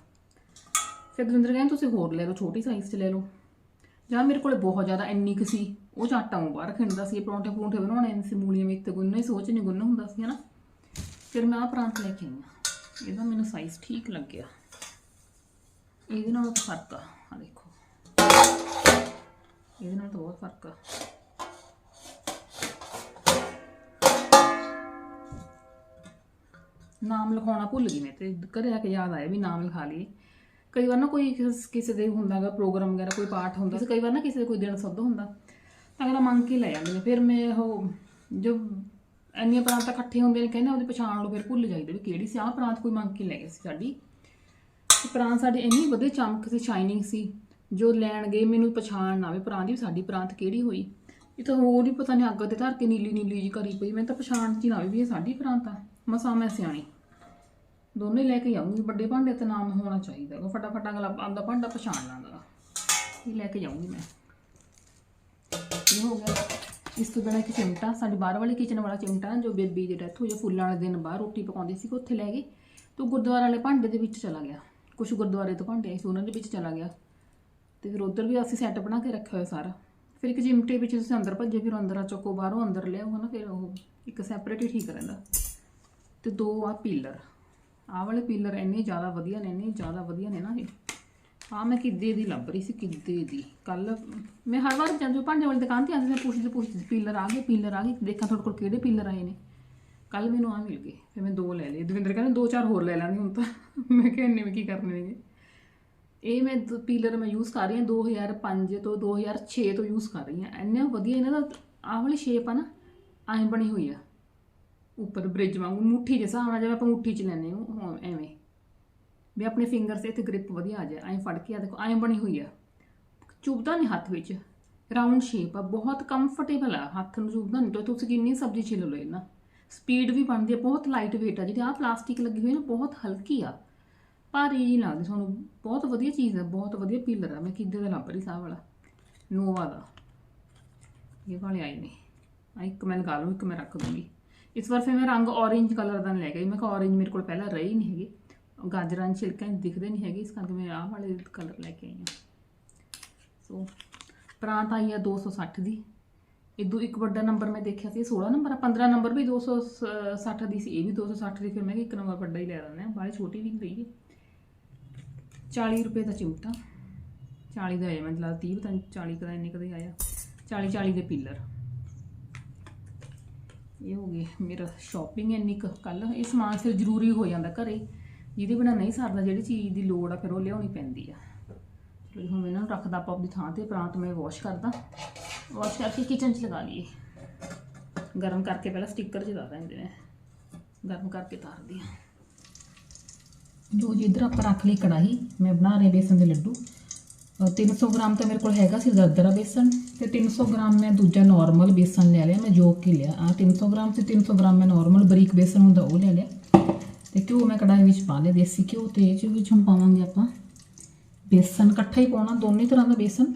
ਫਿਰ ਦਵਿੰਦਰ ਕਹਿੰਦੇ, ਤੁਸੀਂ ਹੋਰ ਲੈ ਲਓ, ਛੋਟੀ ਸਾਈਜ਼ 'ਚ ਲੈ ਲਓ। ਜਾਂ ਮੇਰੇ ਕੋਲੇ ਬਹੁਤ ਜ਼ਿਆਦਾ ਇੰਨੀ ਕੁ ਸੀ, ਉਹ 'ਚ ਆਟਾ ਉਹ ਬਾਹਰ ਖਿੰਡਦਾ ਸੀ, ਪਰੌਂਠੇ ਪਰੌਂਠੇ ਬਣਾਉਣੇ ਸੀ, ਮੂਲੀਆਂ ਵਿੱਚ ਤੇ ਗੁੰਨੇ ਸੋਚ ਨਹੀਂ ਗੁੰਨ ਹੁੰਦਾ ਸੀ, ਹਨਾ। ਫਿਰ ਮੈਂ ਆਹ ਪ੍ਰਾਂਤ ਲੈ ਕੇ ਆਈ ਹਾਂ। ਇਹਦਾ ਮੈਨੂੰ ਸਾਈਜ਼ ਠੀਕ ਲੱਗਿਆ। ਇਹਦੇ ਨਾਲੋਂ ਤਾਂ ਫ਼ਰਕ ਆ ਆ ਦੇਖੋ। ਇਹਦੇ ਨਾਲ ਤਾਂ ਬਹੁਤ ਫ਼ਰਕ ਆ। ਨਾਮ ਲਿਖਾਉਣਾ ਭੁੱਲ ਗਈ ਮੈਂ ਤੇ, ਘਰੇ ਆ ਕੇ ਯਾਦ ਆਇਆ ਵੀ ਨਾਮ ਲਿਖਾ ਲਈ ਕਈ ਵਾਰ ਨਾ ਕੋਈ ਕਿਸ- ਕਿਸੇ ਦੇ ਹੁੰਦਾਗਾ ਪ੍ਰੋਗਰਾਮ ਵਗੈਰਾ, ਕੋਈ ਪਾਠ ਹੁੰਦਾ ਸੀ ਕਈ ਵਾਰ ਨਾ ਕਿਸੇ ਦੇ ਕੋਈ ਦਿਨ ਸੁੱਧ ਹੁੰਦਾ। ਤਾਂ ਅਗਲਾ ਮੰਗ ਕੇ ਲੈ ਜਾਂਦੇ ਨੇ। ਫਿਰ ਮੈਂ ਉਹ ਜੋ ਇੰਨੀਆਂ ਪ੍ਰਾਂਤਾਂ ਇਕੱਠੇ ਹੁੰਦੇ ਨੇ, ਕਹਿੰਦੇ ਉਹਦੀ ਪਛਾਣ ਲਓ, ਫਿਰ ਭੁੱਲ ਜਾਈਦਾ ਵੀ ਕਿਹੜੀ ਸੀ। ਆਹ ਪ੍ਰਾਂਤ ਕੋਈ ਮੰਗ ਕੇ ਲੈ ਗਿਆ ਸੀ ਸਾਡੀ। ਤੇ ਪ੍ਰਾਂਤ ਸਾਡੀ ਇੰਨੀ ਵਧੀਆ ਚਮਕ ਸੀ ਸ਼ਾਈਨਿੰਗ ਸੀ, ਜੋ ਲੈਣ ਗਏ, ਮੈਨੂੰ ਪਛਾਣ ਨਾ ਆਵੇ ਪ੍ਰਾਂਤ ਦੀ ਵੀ ਸਾਡੀ ਪ੍ਰਾਂਤ ਕਿਹੜੀ ਹੋਈ। ਇਹ ਤਾਂ ਹੋਰ ਹੀ ਪਤਾ ਨਹੀਂ ਅੱਗ ਤੇ ਧਰ ਕੇ ਨੀਲੀ ਨੀਲੀ ਜੀ ਕਰੀ ਪਈ। ਮੈਨੂੰ ਤਾਂ ਪਛਾਣ ਚ ਹੀ ਨਾ ਆਵੇ ਵੀ ਇਹ ਸਾਡੀ ਪ੍ਰਾਂਤ ਆ। ਮਸਾਂ ਮੈਂ ਸਿਆਣੀ। ਦੋਨੇ ਲੈ ਕੇ ਆਉਂਗੀ ਵੱਡੇ ਭਾਂਡੇ ਤੇ ਨਾਮ ਹੋਣਾ ਚਾਹੀਦਾ ਗਾ। ਫਟਾਫਟ ਅਗਲਾ ਆਪਦਾ ਭਾਂਡਾ ਪਛਾਣ ਲਾਂਗਾ ਇਹ ਲੈ ਕੇ ਜਾਊਂਗੀ ਮੈਂ। ਇਹ ਹੋ ਗਿਆ। ਇਸ ਤੋਂ ਬਿਨਾਂ ਇੱਕ ਚਿਮਟਾ ਸਾਡੇ ਬਾਹਰ ਵਾਲੀ ਕਿਚਨ ਵਾਲਾ ਚਿਮਟਾ ਨਾ, ਜੋ ਬੇਬੀ ਦੀ ਡੈਥ ਹੋਈ ਆ, ਫੁੱਲਾਂ ਵਾਲੇ ਦਿਨ ਬਾਹਰ ਰੋਟੀ ਪਕਾਉਂਦੀ ਸੀ ਉੱਥੇ ਲੈ ਗਏ ਤੇ ਉਹ ਗੁਰਦੁਆਰਾ ਵਾਲੇ ਭਾਂਡੇ ਦੇ ਵਿੱਚ ਚਲਾ ਗਿਆ। ਕੁਝ ਗੁਰਦੁਆਰੇ ਤੋਂ ਭਾਂਡੇ ਆਏ ਸੀ ਉਹਨਾਂ ਦੇ ਵਿੱਚ ਚਲਾ ਗਿਆ। ਤੇ ਫਿਰ ਉਧਰ ਵੀ ਅਸੀਂ ਸੈੱਟ ਬਣਾ ਕੇ ਰੱਖਿਆ ਹੋਇਆ ਸਾਰਾ। ਫਿਰ ਇੱਕ ਚਿਮਟੇ ਵਿੱਚ ਤੁਸੀਂ ਅੰਦਰ ਭੱਜੇ ਫਿਰ ਅੰਦਰ ਆ ਚੱਕੋ ਬਾਹਰੋਂ ਅੰਦਰ ਲਿਆਓ ਹਨਾ ਫਿਰ ਉਹ ਇੱਕ ਸੈਪਰੇਟ ਹੀ ਠੀਕ ਰਹਿੰਦਾ। ਤੇ ਦੋ ਆ ਪੀਲਰ ਆਹ ਵਾਲੇ ਪੀਲਰ ਇੰਨੇ ਜ਼ਿਆਦਾ ਵਧੀਆ ਨੇ ਇੰਨੇ ਜ਼ਿਆਦਾ ਵਧੀਆ ਨੇ ਨਾ ਇਹ। ਆ ਮੈਂ ਕਿੱਦੇ ਦੀ ਲੱਭ ਰਹੀ ਸੀ ਕਿੱਦੇ ਦੀ। ਕੱਲ ਮੈਂ ਹਰ ਵਾਰ ਜਦੋਂ ਭਾਂਡੇ ਵਾਲੀ ਦੁਕਾਨ ਤੇ ਆਉਂਦੀ ਮੈਂ ਪੁੱਛਦੀ ਪੁੱਛਦੀ ਸੀ, ਪੀਲਰ ਆ ਗਏ ਪੀਲਰ ਆ ਗਏ ਦੇਖਾਂ ਤੁਹਾਡੇ ਕੋਲ ਕਿਹੜੇ ਪੀਲਰ ਆਏ ਨੇ। ਕੱਲ ਮੈਨੂੰ ਆ ਮਿਲ ਗਏ ਫਿਰ ਮੈਂ ਦੋ ਲੈ ਲਏ। ਦਵਿੰਦਰ ਕਹਿੰਦੇ ਦੋ ਚਾਰ ਹੋਰ ਲੈ ਲੈਂਦੀ ਹੁਣ ਤਾਂ। ਮੈਂ ਕਿਹਾ ਇੰਨੇ ਵੀ ਕੀ ਕਰਨੇ ਨੇਗੇ ਇਹ ਮੈਂ ਦ- ਪੀਲਰ ਮੈਂ ਯੂਜ਼ ਕਰ ਰਹੀ ਹਾਂ 2005 ਤੋਂ 2006 ਤੋਂ ਯੂਜ਼ ਕਰ ਰਹੀ ਹਾਂ। ਇੰਨਾ ਵਧੀਆ ਇਹਨਾਂ ਦਾ ਆਹ ਵਾਲੀ ਸ਼ੇਪ ਆ ਨਾ ਐਂ ਬਣੀ ਹੋਈ ਆ। ਉੱਪਰ ਬ੍ਰਿਜ ਵਾਂਗੂ, ਮੁੱਠੀ ਜਿਹਾ ਹਿਸਾਬ ਨਾਲ ਜਿਵੇਂ ਆਪਾਂ ਮੁੱਠੀ ਚ ਲੈਨੇ ਹਾਂ ਐਵੇਂ। ਵੀ ਆਪਣੇ ਫਿੰਗਰ ਤੇ ਤੇ ਗ੍ਰਿਪ ਵਧੀਆ ਆ ਜਾਏ, ਐਂ ਫੜ ਕੇ ਆ ਦੇਖੋ, ਐਂ ਬਣੀ ਹੋਈ ਆ। ਚੁੱਭਦਾ ਨਹੀਂ ਹੱਥ ਵਿੱਚ ਰਾਉਂਡ ਸ਼ੇਪ ਆ, ਬਹੁਤ ਕੰਫਰਟੇਬਲ ਆ, ਹੱਥ ਨੂੰ ਚੁੱਭਦਾ ਨਹੀਂ ਤੇ ਤੁਸੀਂ ਕਿੰਨੀ ਸਬਜ਼ੀ ਛਿੱਲ ਲਓ ਇਹਨਾਂ ਸਪੀਡ ਵੀ ਬਣਦੀ ਆ, ਬਹੁਤ ਲਾਈਟ weight ਆ, ਜਿਹੜੀ ਆ ਪਲਾਸਟਿਕ ਲੱਗੀ ਹੋਈ ਨਾ, ਬਹੁਤ ਹਲਕੀ ਆ। ਭਾਰੀ ਨਹੀਂ ਲੱਗਦੀ ਤੁਹਾਨੂੰ, ਬਹੁਤ ਵਧੀਆ ਚੀਜ਼ ਆ, ਬਹੁਤ ਵਧੀਆ ਪੀਲਰ ਆ, ਮੈਂ ਕਿੱਦੇ ਦਾ ਲੱਭ ਰਹੀ ਸਾਹ ਵਾਲਾ ਨੋਵਾ ਦਾ। ਇਹ ਵਾਲੇ ਆਏ ਨੇ। ਇੱਕ ਮੈਂ ਲਗਾ ਲਵਾਂ ਇੱਕ ਮੈਂ ਰੱਖ ਦੂੰਗੀ ਇਸ ਵਾਰ ਫਿਰ ਮੈਂ ਰੰਗ orange ਕਲਰ ਦਾ ਲੈ ਗਈ ਮੈਂ ਕਿਹਾ orange ਮੇਰੇ ਕੋਲ ਪਹਿਲਾਂ ਰਹੀ ਨਹੀਂ ਹੈਗੇ। ਗਾਜਰਾਂ ਦੀ ਛਿਲਕਾਂ ਦਿਖਦੇ ਨਹੀਂ ਹੈਗੇ, ਇਸ ਕਰਕੇ ਮੈਂ ਆਹ ਵਾਲੇ ਕਲਰ ਲੈ ਕੇ ਆਈ ਹਾਂ। ਸੋ ਪ੍ਰਾਂਤ ਆਈ ਆ 260 ਦੀ। ਇਦੋਂ ਇੱਕ ਵੱਡਾ ਨੰਬਰ ਮੈਂ ਦੇਖਿਆ ਸੀ 16 ਨੰਬਰ ਆ। 15 ਨੰਬਰ ਵੀ 260 ਦੀ ਸੀ, ਇਹ ਵੀ 260 ਦੀ। ਫਿਰ ਮੈਂ ਕਿਹਾ ਇੱਕ ਨੰਬਰ ਵੱਡਾ ਹੀ ਲੈ ਲੈਂਦੇ ਆ ਬਾਹਲੀ ਛੋਟੀ ਵੀ ਨਹੀਂ ਰਹੀ 40 ਰੁਪਏ ਦਾ ਚਿਮਟਾ 40 ਦਾ ਆਇਆ ਮੈਨੂੰ ਲੱਗਦਾ 30 ਪਤਾ ਨਹੀਂ 40 ਕਦਾ ਇੰਨੇ ਕਦੇ ਆਇਆ। 40 40 ਦੇ ਪੀਲਰ। ਇਹ ਹੋ ਗਏ ਮੇਰਾ ਸ਼ਾਪਿੰਗ ਇੰਨੀ ਕੱਲ ਇਹ ਸਮਾਨ ਫਿਰ ਜ਼ਰੂਰੀ ਹੋ ਜਾਂਦਾ ਘਰੇ। ਜਿਹਦੇ ਬਿਨਾ ਨਹੀਂ ਸਰਦਾ ਜਿਹੜੀ ਚੀਜ਼ ਦੀ ਲੋੜ ਆ ਫਿਰ ਉਹ ਲਿਆਉਣੀ ਪੈਂਦੀ ਆ। ਚਲੋ ਹੁਣ ਇਹਨਾਂ ਨੂੰ ਰੱਖਦਾ ਆਪਾਂ ਆਪਣੀ ਥਾਂ ਤੇ ਪ੍ਰਾਂਤ ਮੈਂ ਵਾਸ਼ ਕਰਦਾ। ਵਾਸ਼ ਕਰਕੇ ਕਿਚਨ 'ਚ ਲਗਾ ਲਈਏ। ਗਰਮ ਕਰਕੇ ਪਹਿਲਾਂ ਸਟicker 'ਚ ਲਾ ਦਿੰਦੇ ਨੇ। ਗਰਮ ਕਰਕੇ ਤਾਰਦੀ ਆ। ਜੋ ਜੀ ਇੱਧਰ ਆਪਾਂ ਰੱਖ ਲਈ ਕੜਾਹੀ ਮੈਂ ਬਣਾ ਰਹੀ ਬੇਸਨ ਦੇ ਲੱਡੂ। ਅ, 300 ਗ੍ਰਾਮ ਤਾਂ ਮੇਰੇ ਕੋਲ ਹੈਗਾ ਸੀ ਦਰਦਰਾ ਬੇਸਨ। ਤੇ 300 ਗ੍ਰਾਮ ਮੈਂ ਦੂਜਾ ਨਾਰਮਲ ਬੇਸਨ ਲੈ ਲਿਆ, ਮੈਂ ਜੋਕ ਕੇ ਲਿਆ। ਆ 300 ਗ੍ਰਾਮ ਤੇ 300 ਗ੍ਰਾਮ ਮੈਂ ਨਾਰਮਲ ਬਰੀਕ ਬੇਸਨ ਹੁੰਦਾ, ਉਹ ਲੈ ਲਿਆ। ਤੇ ਘਿਓ ਮੈਂ ਕੜਾਹੀ ਵਿੱਚ ਪਾ ਲਿਆ, ਦੇਸੀ ਘਿਓ ਤੇ ਇਹ ਵਿੱਚ ਹੁਣ ਪਾਵਾਂਗੇ ਆਪਾਂ। ਬੇਸਨ ਇਕੱਠਾ ਹੀ ਪਾਉਣਾ, ਦੋਨੇ ਤਰ੍ਹਾਂ ਦਾ ਬੇਸਨ।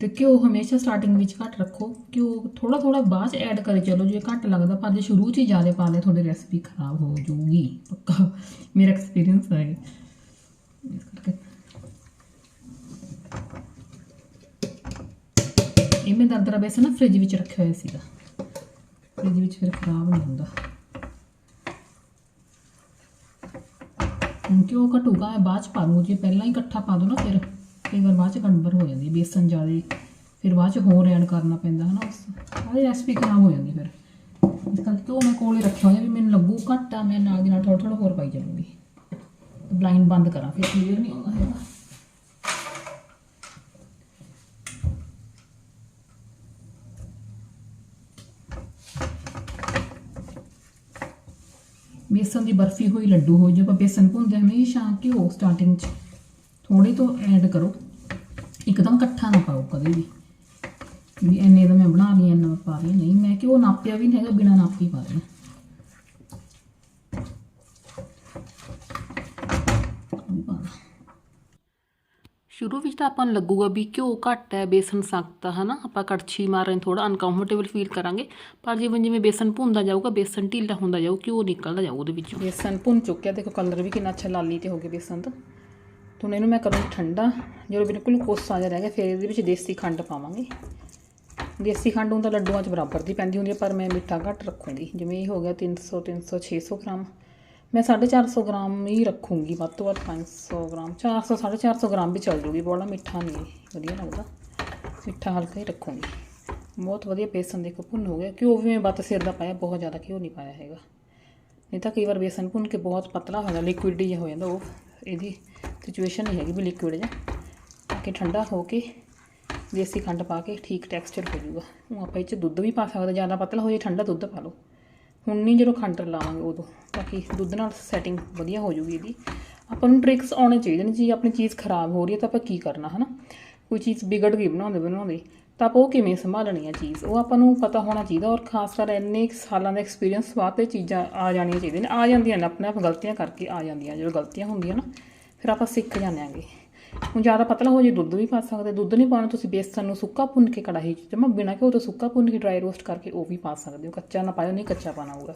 ਤੇ ਘਿਓ ਹਮੇਸ਼ਾ ਸਟਾਰਟਿੰਗ ਵਿੱਚ ਘੱਟ ਰੱਖੋ। ਘਿਓ ਥੋੜਾ ਥੋੜਾ ਬਾਅਦ ਚ ਐਡ ਕਰੇ, ਚਲੋ ਜੇ ਘੱਟ ਲੱਗਦਾ, ਪਰ ਜੇ ਸ਼ੁਰੂ 'ਚ ਹੀ ਜ਼ਿਆਦਾ ਪਾ ਲਿਆ ਤੁਹਾਡੀ ਰੈਸਪੀ ਖਰਾਬ ਹੋ ਜਾਊਗੀ, ਪੱਕਾ। ਮੇਰਾ ਐਕਸਪੀਰੀਅੰਸ ਹੈ ਇਸ ਕਰਕੇ ਇਹ ਮੈਂ ਦਰਦਰਾ ਬੇਸਨ ਨਾ ਫ੍ਰਿਜ ਵਿੱਚ ਰੱਖਿਆ ਹੋਇਆ ਸੀਗਾ। ਫ੍ਰਿਜ ਵਿੱਚ ਫਿਰ ਖਰਾਬ ਨਹੀਂ ਹੁੰਦਾ। ਹੁਣ ਕਿਉਂ ਘਟੂਗਾ? ਇਹ ਬਾਅਦ ਚ ਪਾ ਦੂੰ ਜੇ ਪਹਿਲਾਂ ਹੀ ਇਕੱਠਾ ਪਾ ਦੋ ਨਾ ਫਿਰ, ਕਈ ਵਾਰ ਬਾਅਦ ਚ ਗੜਬੜ ਹੋ ਜਾਂਦੀ ਬੇਸਨ ਜ਼ਿਆਦਾ। ਫਿਰ ਬਾਅਦ ਚ ਹੋਰ ਐਡ ਕਰਨਾ ਪੈਂਦਾ ਹਨਾ ਉਸ। ਸਾਰੀ ਰੈਸਪੀ ਖਰਾਬ ਹੋ ਜਾਂਦੀ ਫਿਰ। ਇਸ ਕਰਕੇ ਕਿਉਂ ਮੈਂ ਕੋਲੇ ਰੱਖਿਆ ਹੋਇਆ ਵੀ ਮੈਨੂੰ ਲੱਗੂ ਘੱਟ ਆ, ਮੈਂ ਨਾਲ ਦੀ ਨਾਲ ਥੋੜਾ ਥੋੜਾ ਹੋਰ ਪਾਈ ਜਾਵਾਂਗੀ ਬਲਾਈਂਡ ਬੰਦ ਕਰਾਂ, ਫਿਰ ਕਲੀਅਰ ਨਹੀਂ ਆਉਂਦਾ ਹੈਗਾ। ਬੇਸਨ ਦੀ ਬਰਫੀ ਹੋਈ, ਲੱਡੂ ਹੋ ਜੇ ਆਪਾਂ ਬੇਸਨ ਭੁੰਨਦੇ ਹਾਂ, ਹਮੇਸ਼ਾ ਘਿਓ ਸਟਾਰਟਿੰਗ 'ਚ ਥੋੜੇ ਤੋਂ ਐਡ ਕਰੋ। ਇੱਕਦਮ ਇਕੱਠਾ ਨਾ ਪਾਓ ਕਦੇ ਵੀ। ਵੀ ਇੰਨੇ ਦਾ ਮੈਂ ਬਣਾ ਰਹੀ ਹਾਂ ਇੰਨਾ ਪਾ ਰਹੀ ਨਹੀਂ, ਮੈਂ ਕਿ ਉਹ ਨਾਪਿਆ ਵੀ ਨਹੀਂ ਹੈਗਾ, ਬਿਨਾ ਨਾਪੀ ਪਾ ਰਹੀ ਹਾਂ ਉਹ ਵੀ ਪਾ ਦਾਂ। ਸ਼ੁਰੂ ਵਿੱਚ ਤਾਂ ਆਪਾਂ ਨੂੰ ਲੱਗੂਗਾ ਵੀ ਘਿਓ ਘੱਟ ਹੈ, ਬੇਸਨ ਸਖਤ ਹੈ ਹਨਾ? ਆਪਾਂ ਕੜਛੀ ਮਾਰਨ ਥੋੜਾ ਅਨਕੰਫਰਟੇਬਲ ਫੀਲ ਕਰਾਂਗੇ। ਪਰ ਜਿਵੇਂ ਜਿਵੇਂ ਬੇਸਨ ਭੁੰਨਦਾ ਜਾਊਗਾ, ਬੇਸਨ ਢਿੱਲਾ ਹੁੰਦਾ ਜਾਊ ਘਿਓ ਨਿਕਲਦਾ ਜਾਊ ਉਹਦੇ ਵਿੱਚੋਂ। ਬੇਸਨ ਭੁੰਨ ਚੁੱਕਿਆ, ਦੇਖੋ ਕਲਰ ਵੀ ਕਿੰਨਾ ਅੱਛਾ ਲਾਲੀ ਤੇ ਹੋ ਗਿਆ ਬੇਸਨ ਦਾ ਹੁਣ ਇਹਨੂੰ ਮੈਂ ਕਰੂੰ ਠੰਡਾ। ਜਦੋਂ ਬਿਲਕੁਲ ਕੋਸਾ ਜਿਹਾ ਰਹਿ ਗਿਆ, ਫਿਰ ਇਹਦੇ ਵਿੱਚ ਦੇਸੀ ਖੰਡ ਪਾਵਾਂਗੇ। ਦੇਸੀ ਖੰਡ ਹੁੰਦਾ ਲੱਡੂਆਂ 'ਚ ਬਰਾਬਰ ਦੀ ਪੈਂਦੀ ਹੁੰਦੀ ਹੈ ਪਰ ਮੈਂ ਮਿੱਠਾ ਘੱਟ ਰੱਖੂੰਗੀ। ਜਿਵੇਂ ਇਹ ਹੋ ਗਿਆ 300 300 600 ਗ੍ਰਾਮ। ਮੈਂ 450 ਗ੍ਰਾਮ ਹੀ ਰੱਖੂੰਗੀ, ਵੱਧ ਤੋਂ ਵੱਧ 500 ਗ੍ਰਾਮ 400 450 ਗ੍ਰਾਮ ਵੀ ਚੱਲ ਜੂਗੀ, ਬੜਾ ਮਿੱਠਾ ਨਹੀਂ, ਵਧੀਆ ਲੱਗਦਾ। ਮਿੱਠਾ ਹਲਕਾ ਹੀ ਰੱਖੂੰਗੀ। ਬਹੁਤ ਵਧੀਆ ਬੇਸਨ ਦੇਖੋ, ਭੁੰਨ ਹੋ ਗਿਆ ਘਿਓ ਵੀ ਮੈਂ ਬੱਤ ਸਿਰ ਦਾ ਪਾਇਆ, ਬਹੁਤ ਜ਼ਿਆਦਾ ਘਿਓ ਨਹੀਂ ਪਾਇਆ ਹੈਗਾ। ਨਹੀਂ ਤਾਂ ਕਈ ਵਾਰ ਬੇਸਨ ਭੁੰਨ ਕੇ ਬਹੁਤ ਪਤਲਾ ਹੋ ਜਾਂਦਾ ਲਿਕੁਇਡ ਜਿਹਾ ਹੋ ਜਾਂਦਾ, ਉਹ ਇਹਦੀ ਸਿਚੁਏਸ਼ਨ ਨਹੀਂ ਹੈਗੀ ਵੀ ਲਿਕੁਇਡ ਜਿਹਾ। ਕਿ ਠੰਡਾ ਹੋ ਕੇ, ਦੇਸੀ ਖੰਡ ਪਾ ਕੇ ਠੀਕ ਟੈਕਸਚਰ ਹੋ ਜਾਊਗਾ ਉਹ ਆਪਾਂ ਇਹ 'ਚ ਦੁੱਧ ਵੀ ਪਾ ਸਕਦੇ ਜ਼ਿਆਦਾ ਪਤਲਾ ਹੋ ਜੇ ਠੰਡਾ ਦੁੱਧ ਪਾ ਲਓ। ਹੁਣ ਨਹੀਂ ਜਦੋਂ ਖੰਡ ਲਾਵਾਂਗੇ ਉਦੋਂ, ਤਾਂ ਕਿ ਦੁੱਧ ਨਾਲ ਸੈਟਿੰਗ ਵਧੀਆ ਹੋ ਜੂਗੀ ਇਹਦੀ। ਆਪਾਂ ਨੂੰ ਟ੍ਰਿਕਸ ਆਉਣੇ ਚਾਹੀਦੇ ਨੇ, ਜੀ ਆਪਣੀ ਚੀਜ਼ ਖਰਾਬ ਹੋ ਰਹੀ ਹੈ ਤਾਂ ਆਪਾਂ ਕੀ ਕਰਨਾ, ਹਨਾ? ਕੋਈ ਚੀਜ਼ ਵਿਗੜ ਗਈ ਬਣਾਉਂਦੇ ਬਣਾਉਂਦੇ, ਤਾਂ ਆਪਾਂ ਉਹ ਕਿਵੇਂ ਸੰਭਾਲਣੀ ਆ ਚੀਜ਼? ਉਹ ਆਪਾਂ ਨੂੰ ਪਤਾ ਹੋਣਾ ਚਾਹੀਦਾ ਔਰ ਖਾਸ ਕਰ ਇੰਨੇ ਕੁ ਸਾਲਾਂ ਦਾ ਐਕਸਪੀਰੀਅੰਸ ਬਾਅਦ ਤੇ ਚੀਜ਼ਾਂ ਆ ਜਾਣੀਆਂ ਚਾਹੀਦੀਆਂ ਨੇ। ਆ ਜਾਂਦੀਆਂ ਨੇ, ਆਪਣੇ ਆਪ ਗਲਤੀਆਂ ਕਰਕੇ ਆ ਜਾਂਦੀਆਂ, ਜਦੋਂ ਗਲਤੀਆਂ ਹੁੰਦੀਆਂ ਨਾ, ਫਿਰ ਆਪਾਂ ਸਿੱਖ ਜਾਂਦੇ ਆਂਗੇ। ਹੁਣ ਜ਼ਿਆਦਾ ਪਤਲਾ ਹੋ ਜੇ, ਦੁੱਧ ਵੀ ਪਾ ਸਕਦੇ। ਦੁੱਧ ਨਹੀਂ ਪਾਉਣਾ, ਤੁਸੀਂ ਬੇਸਨ ਨੂੰ ਸੁੱਕਾ ਭੁੰਨ ਕੇ ਕੜਾਹੀ 'ਚ ਜਮਾ ਬਿਨਾਂ ਘਿਓ ਤੋਂ ਸੁੱਕਾ ਭੁੰਨ ਕੇ ਡਰਾਈ ਰੋਸਟ ਕਰਕੇ ਉਹ ਵੀ ਪਾ ਸਕਦੇ ਹੋ। ਕੱਚਾ ਨਾ ਪਾਇਓ, ਨਹੀਂ ਕੱਚਾ ਪਾਣਾ ਹੋਊਗਾ।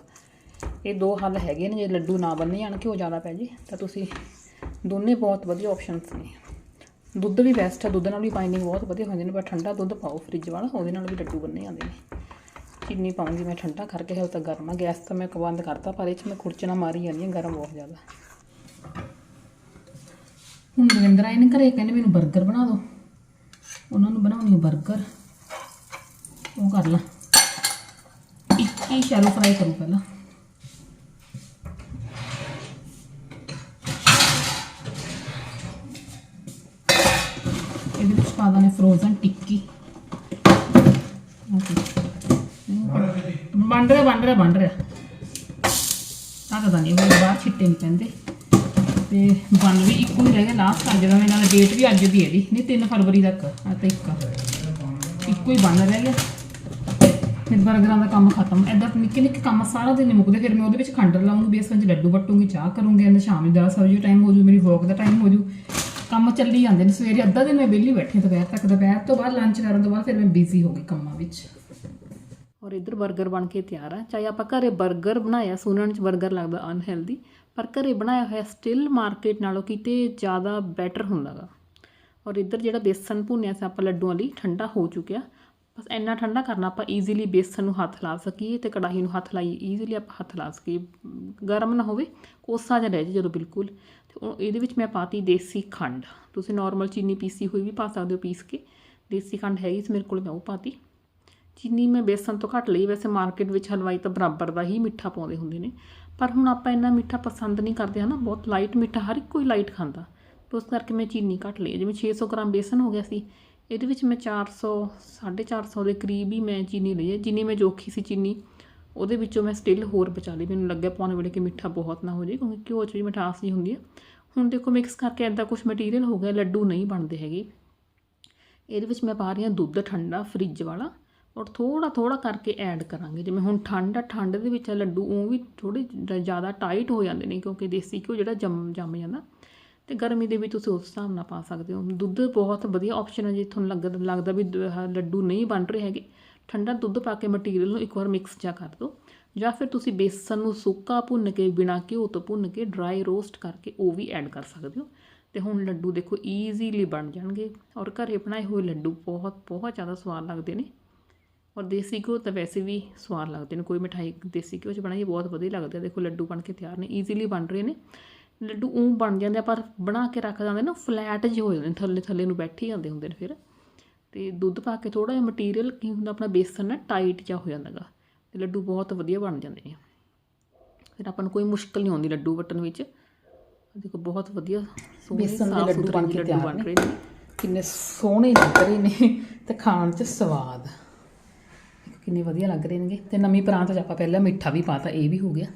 ਇਹ ਦੋ ਹੱਲ ਹੈਗੇ ਨੇ, ਜੇ ਲੱਡੂ ਨਾ ਬੰਨੇ ਜਾਣ ਘਿਓ ਜ਼ਿਆਦਾ ਪੈ ਜੇ, ਤਾਂ ਤੁਸੀਂ ਦੋਨੇ ਬਹੁਤ ਵਧੀਆ ਆਪਸ਼ਨਸ ਨੇ। ਦੁੱਧ ਵੀ ਬੈਸਟ ਹੈ, ਦੁੱਧ ਨਾਲ ਵੀ ਬਾਈਂਡਿੰਗ ਬਹੁਤ ਵਧੀਆ ਹੋ ਨੇ ਪਰ ਠੰਡਾ ਦੁੱਧ ਪਾਓ ਫ੍ਰਿਜ ਵਾਲਾ, ਉਹਦੇ ਨਾਲ ਵੀ ਲੱਡੂ ਬੰਨੇ ਜਾਂਦੇ ਨੇ। ਚੀਨੀ ਪਾਉਂਗੀ ਮੈਂ ਠੰਡਾ ਕਰਕੇ ਹਲ ਤਾਂ ਗਰਮ ਆ, ਗੈਸ ਤਾਂ ਮੈਂ ਬੰਦ ਕਰਤਾ, ਪਰ ਇਹ 'ਚ ਮੈਂ ਖੁਰਚਣਾ ਮਾਰੀ ਜਾਂਦੀ ਹਾਂ, ਗਰਮ ਬਹੁਤ ਜ਼ਿਆਦਾ। ਹੁਣ ਦਵਿੰਦਰ ਆਏ ਨੇ ਘਰੇ, ਕਹਿੰਦੇ ਮੈਨੂੰ 버ਗਰ ਬਣਾ ਦਿਓ। ਉਹਨਾਂ ਨੂੰ ਬਣਾਉਣੀ ਹੈ 버ਗਰ ਉਹ ਕਰ ਲਾ। ਇੱਕ ਹੀ ਸ਼ੈਲੋ ਫਰਾਈ ਕਰੂ ਪਹਿਲਾਂ। ਇਹਦੇ ਵਿੱਚ ਪਾ ਦਾਂਗੇ ਫਰੋਜ਼ਨ ਟਿੱਕੀ। ਬਣ ਰਿਹਾ ਬਣ ਰਿਹਾ ਬਣ ਰਿਹਾ। ਤਾਂ ਨਹੀਂ ਬਾਹਰ ਛਿੱਟੇ ਨਹੀਂ ਪੈਂਦੇ। ਤੇ ਬਣ ਵੀ ਇੱਕੋ ਹੀ ਰਹਿ ਗਿਆ ਲਾਸਟ ਆ ਜਦੋਂ ਇਹਨਾਂ ਦਾ ਡੇਟ ਵੀ ਅੱਜ ਦੀ ਹੈ ਜੀ ਨਹੀਂ 3 ਫਰਵਰੀ ਤੱਕ, ਆ ਤਾਂ ਇੱਕ। ਇੱਕੋ ਹੀ ਬਣ ਰਹਿ ਗਿਆ। ਫਿਰ ਬਰਗਰਾਂ ਦਾ ਕੰਮ ਖਤਮ। ਐਦਾਂ ਨਿੱਕੇ ਨਿੱਕੇ ਕੰਮ ਸਾਰਾ ਦਿਨ ਨਹੀਂ ਮੁੱਕਦੇ, ਫਿਰ ਮੈਂ ਉਹਦੇ ਵਿੱਚ ਖੰਡਰ ਲਾਉਂਗੀ ਬੇਸਨ ਚ ਲੱਡੂ ਵਟੂਗੀ, ਚਾਹ ਕਰੂੰਗੀ ਅੰਦਰ ਸ਼ਾਮ ਦੀ ਦਾਲ ਸਬਜ਼ੀ ਟਾਈਮ ਹੋ ਜੂ ਮੇਰੀ ਵੋਕ ਦਾ ਟਾਈਮ ਹੋ ਜੂ ਕੰਮ ਚੱਲੀ ਜਾਂਦੇ ਨੇ, ਸਵੇਰੇ ਅੱਧਾ ਦਿਨ ਮੈਂ ਵਿਹਲੀ ਬੈਠੀ ਦੁਪਹਿਰ ਤੱਕ, ਦੁਪਹਿਰ ਤੋਂ ਬਾਅਦ ਲੰਚ ਕਰਨ ਤੋਂ ਬਾਅਦ ਫਿਰ ਮੈਂ ਬਿਜ਼ੀ ਹੋ ਗਈ ਕੰਮਾਂ ਵਿੱਚ। ਔਰ ਇਧਰ ਬਰਗਰ ਬਣ ਕੇ ਤਿਆਰ ਆ। ਚਾਹੇ ਆਪਾਂ ਘਰੇ ਬਰਗਰ ਬਣਾਇਆ, ਸੁਣਨ ਚ ਬਰਗਰ ਲੱਗਦਾ ਅਨਹੈਲਦੀ ਪਰ ਘਰੇ ਬਣਾਇਆ ਹੋਇਆ ਸਟਿਲ ਮਾਰਕੀਟ ਨਾਲੋਂ ਕਿਤੇ ਜ਼ਿਆਦਾ ਬੈਟਰ ਹੁੰਦਾਗਾ। ਔਰ ਇੱਧਰ ਜਿਹੜਾ ਬੇਸਨ ਭੁੰਨਿਆ ਸੀ ਆਪਾਂ ਲੱਡੂਆਂ ਲਈ, ਠੰਡਾ ਹੋ ਚੁੱਕਿਆ। ਬਸ ਇੰਨਾ ਠੰਡਾ ਕਰਨਾ, ਆਪਾਂ ਈਜ਼ੀਲੀ ਬੇਸਨ ਨੂੰ ਹੱਥ ਲਾ ਸਕੀਏ ਤੇ ਕੜਾਹੀ ਨੂੰ ਹੱਥ ਲਾਈਏ ਈਜ਼ੀਲੀ ਆਪਾਂ ਹੱਥ ਲਾ ਸਕੀਏ। ਗਰਮ ਨਾ ਹੋਵੇ, ਕੋਸਾ ਜਿਹਾ ਰਹਿ ਜੇ ਜਦੋਂ ਬਿਲਕੁਲ। ਤੇ ਉਹ ਇਹਦੇ ਵਿੱਚ ਮੈਂ ਪਾਤੀ ਦੇਸੀ ਖੰਡ। ਤੁਸੀਂ ਨਾਰਮਲ ਚੀਨੀ ਪੀਸੀ ਹੋਈ ਵੀ ਪਾ ਸਕਦੇ ਹੋ ਪੀਸ ਕੇ। ਦੇਸੀ ਖੰਡ ਹੈਗੀ ਸੀ, ਮੇਰੇ ਕੋਲ ਮੈਂ ਉਹ ਪਾਤੀ। ਚੀਨੀ ਮੈਂ ਬੇਸਨ ਤੋਂ ਘੱਟ ਲਈ। ਵੈਸੇ ਮਾਰਕੀਟ ਵਿੱਚ ਹਲਵਾਈ ਤਾਂ ਬਰਾਬਰ ਦਾ ਹੀ ਮਿੱਠਾ ਪਾਉਂਦੇ ਹੁੰਦੇ ਨੇ। ਪਰ ਹੁਣ ਆਪਾਂ ਇੰਨਾ ਮਿੱਠਾ ਪਸੰਦ ਨਹੀਂ ਕਰਦੇ, ਹਨਾ? ਬਹੁਤ ਲਾਈਟ ਮਿੱਠਾ, ਹਰ ਇੱਕ ਕੋਈ ਲਾਈਟ ਖਾਂਦਾ। ਤੇ ਉਸ ਕਰਕੇ ਮੈਂ ਚੀਨੀ ਘੱਟ ਲਈ ਜਿਵੇਂ 600 ਗ੍ਰਾਮ ਬੇਸਨ ਹੋ ਗਿਆ ਸੀ, ਇਹਦੇ ਵਿੱਚ ਮੈਂ 400 450 ਦੇ ਕਰੀਬ ਹੀ ਮੈਂ ਚੀਨੀ ਲਈ ਹੈ। ਜਿੰਨੀ ਮੈਂ ਜੋਖੀ ਸੀ ਚੀਨੀ, ਉਹਦੇ ਵਿੱਚੋਂ ਮੈਂ ਸਟਿਲ ਹੋਰ ਬਚਾ ਲਈ। ਮੈਨੂੰ ਲੱਗਿਆ ਪਾਉਣ ਵੇਲੇ ਕਿ ਮਿੱਠਾ ਬਹੁਤ ਨਾ ਹੋ ਜਾਏ, ਕਿਉਂਕਿ ਘਿਓ 'ਚ ਵੀ ਮਿਠਾਸ ਨਹੀਂ ਹੁੰਦੀ ਹੈ। ਹੁਣ ਦੇਖੋ ਮਿਕਸ ਕਰਕੇ ਐਦਾਂ ਕੁਝ ਮਟੀਰੀਅਲ ਹੋ ਗਿਆ, ਲੱਡੂ ਨਹੀਂ ਬਣਦੇ ਹੈਗੇ। ਇਹਦੇ ਵਿੱਚ ਮੈਂ ਪਾ ਰਹੀ ਹਾਂ ਦੁੱਧ ਠੰਡਾ ਫ੍ਰਿਜ ਵਾਲਾ। ਔਰ ਥੋੜਾ ਥੋੜਾ ਕਰਕੇ ਐਡ ਕਰਾਂਗੇ। ਜਿਵੇਂ ਹੁਣ ਠੰਡ ਆ, ਠੰਡ ਦੇ ਵਿੱਚ ਲੱਡੂ ਉਹ ਵੀ ਥੋੜੇ ਜ਼ਿਆਦਾ ਟਾਈਟ ਹੋ ਜਾਂਦੇ ਨੇ ਕਿਉਂਕਿ ਦੇਸੀ ਘਿਓ ਜਿਹੜਾ ਜੰਮ ਜੰਮ ਜਾਂਦਾ। ਤੇ ਗਰਮੀ ਦੇ ਵੀ ਤੁਸੀਂ ਉਸ ਹਿਸਾਬ ਨਾਲ ਪਾ ਸਕਦੇ ਹੋ। ਦੁੱਧ ਬਹੁਤ ਵਧੀਆ ਆਪਸ਼ਨ ਹੈ ਜੇ ਤੁਹਾਨੂੰ ਲੱਗਦਾ ਲੱਗਦਾ ਵੀ ਲੱਡੂ ਨਹੀਂ ਬਣ ਰਹੇ ਹੈਗੇ। ਠੰਡਾ ਦੁੱਧ ਪਾ ਕੇ ਮਟੀਰੀਅਲ ਨੂੰ ਇੱਕ ਵਾਰ ਮਿਕਸ ਜਾ ਕਰ ਦਿਓ ਜਾਂ ਫਿਰ ਤੁਸੀਂ ਬੇਸਨ ਨੂੰ ਸੁੱਕਾ ਭੁੰਨ ਕੇ, ਬਿਨਾਂ ਘਿਓ ਤੋਂ ਭੁੰਨ ਕੇ ਡਰਾਈ ਰੋਸਟ ਕਰਕੇ ਉਹ ਵੀ ਐਡ ਕਰ ਸਕਦੇ ਹੋ। ਤੇ ਹੁਣ ਲੱਡੂ ਦੇਖੋ ਈਜ਼ੀਲੀ ਬਣ ਜਾਣਗੇ। ਔਰ ਘਰੇ ਬਣਾਏ ਹੋਏ ਲੱਡੂ ਬਹੁਤ ਬਹੁਤ ਜ਼ਿਆਦਾ ਸਵਾਦ ਲੱਗਦੇ ਨੇ। ਔਰ ਦੇਸੀ ਘਿਓ ਤਾਂ ਵੈਸੇ ਵੀ ਸਵਾਦ ਲੱਗਦੇ ਨੇ ਕੋਈ ਮਿਠਾਈ ਦੇਸੀ ਘਿਓ 'ਚ ਬਣਾਈ ਬਹੁਤ ਵਧੀਆ ਲੱਗਦੇ ਆ। ਦੇਖੋ ਲੱਡੂ ਬਣ ਕੇ ਤਿਆਰ ਨੇ ਈਜ਼ੀਲੀ ਬਣ ਰਹੇ ਨੇ। ਲੱਡੂ ਉਹ ਬਣ ਜਾਂਦੇ ਆ ਪਰ ਬਣਾ ਕੇ ਰੱਖ ਜਾਂਦੇ ਨਾ ਫਲੈਟ ਜਿਹੇ ਹੋ ਜਾਂਦੇ ਨੇ ਥੱਲੇ ਥੱਲੇ ਨੂੰ ਬੈਠੇ ਜਾਂਦੇ ਹੁੰਦੇ ਨੇ ਫਿਰ। ਤੇ ਦੁੱਧ ਪਾ ਕੇ ਥੋੜਾ ਜਿਹਾ ਮਟੀਰੀਅਲ ਕੀ ਹੁੰਦਾ ਆਪਣਾ ਬੇਸਨ ਨਾ ਟਾਈਟ ਜਿਹਾ ਹੋ ਜਾਂਦਾਗਾ ਤੇ ਲੱਡੂ ਬਹੁਤ ਵਧੀਆ ਬਣ ਜਾਂਦੇ ਨੇ। ਫਿਰ ਆਪਾਂ ਨੂੰ ਕੋਈ ਮੁਸ਼ਕਲ ਨਹੀਂ ਆਉਂਦੀ ਲੱਡੂ ਵਟਣ ਵਿੱਚ। ਦੇਖੋ ਬਹੁਤ ਵਧੀਆ ਬੇਸਨ ਦੇ ਲੱਡੂ ਬਣ ਕੇ ਤਿਆਰ ਨੇ। ਕਿੰਨੇ ਸੋਹਣੇ ਲੱਗ ਰਹੇ ਨੇ ਤੇ ਖਾਣ 'ਚ ਸਵਾਦ। ਕਿੰਨੇ ਵਧੀਆ ਲੱਗ ਰਹੇ ਨੇਗੇ। ਤੇ ਨਵੀਂ ਪ੍ਰਾਂਤ 'ਚ ਆਪਾਂ ਪਹਿਲਾਂ ਮਿੱਠਾ ਵੀ ਪਾਤਾ, ਇਹ ਵੀ ਹੋ ਗਿਆ।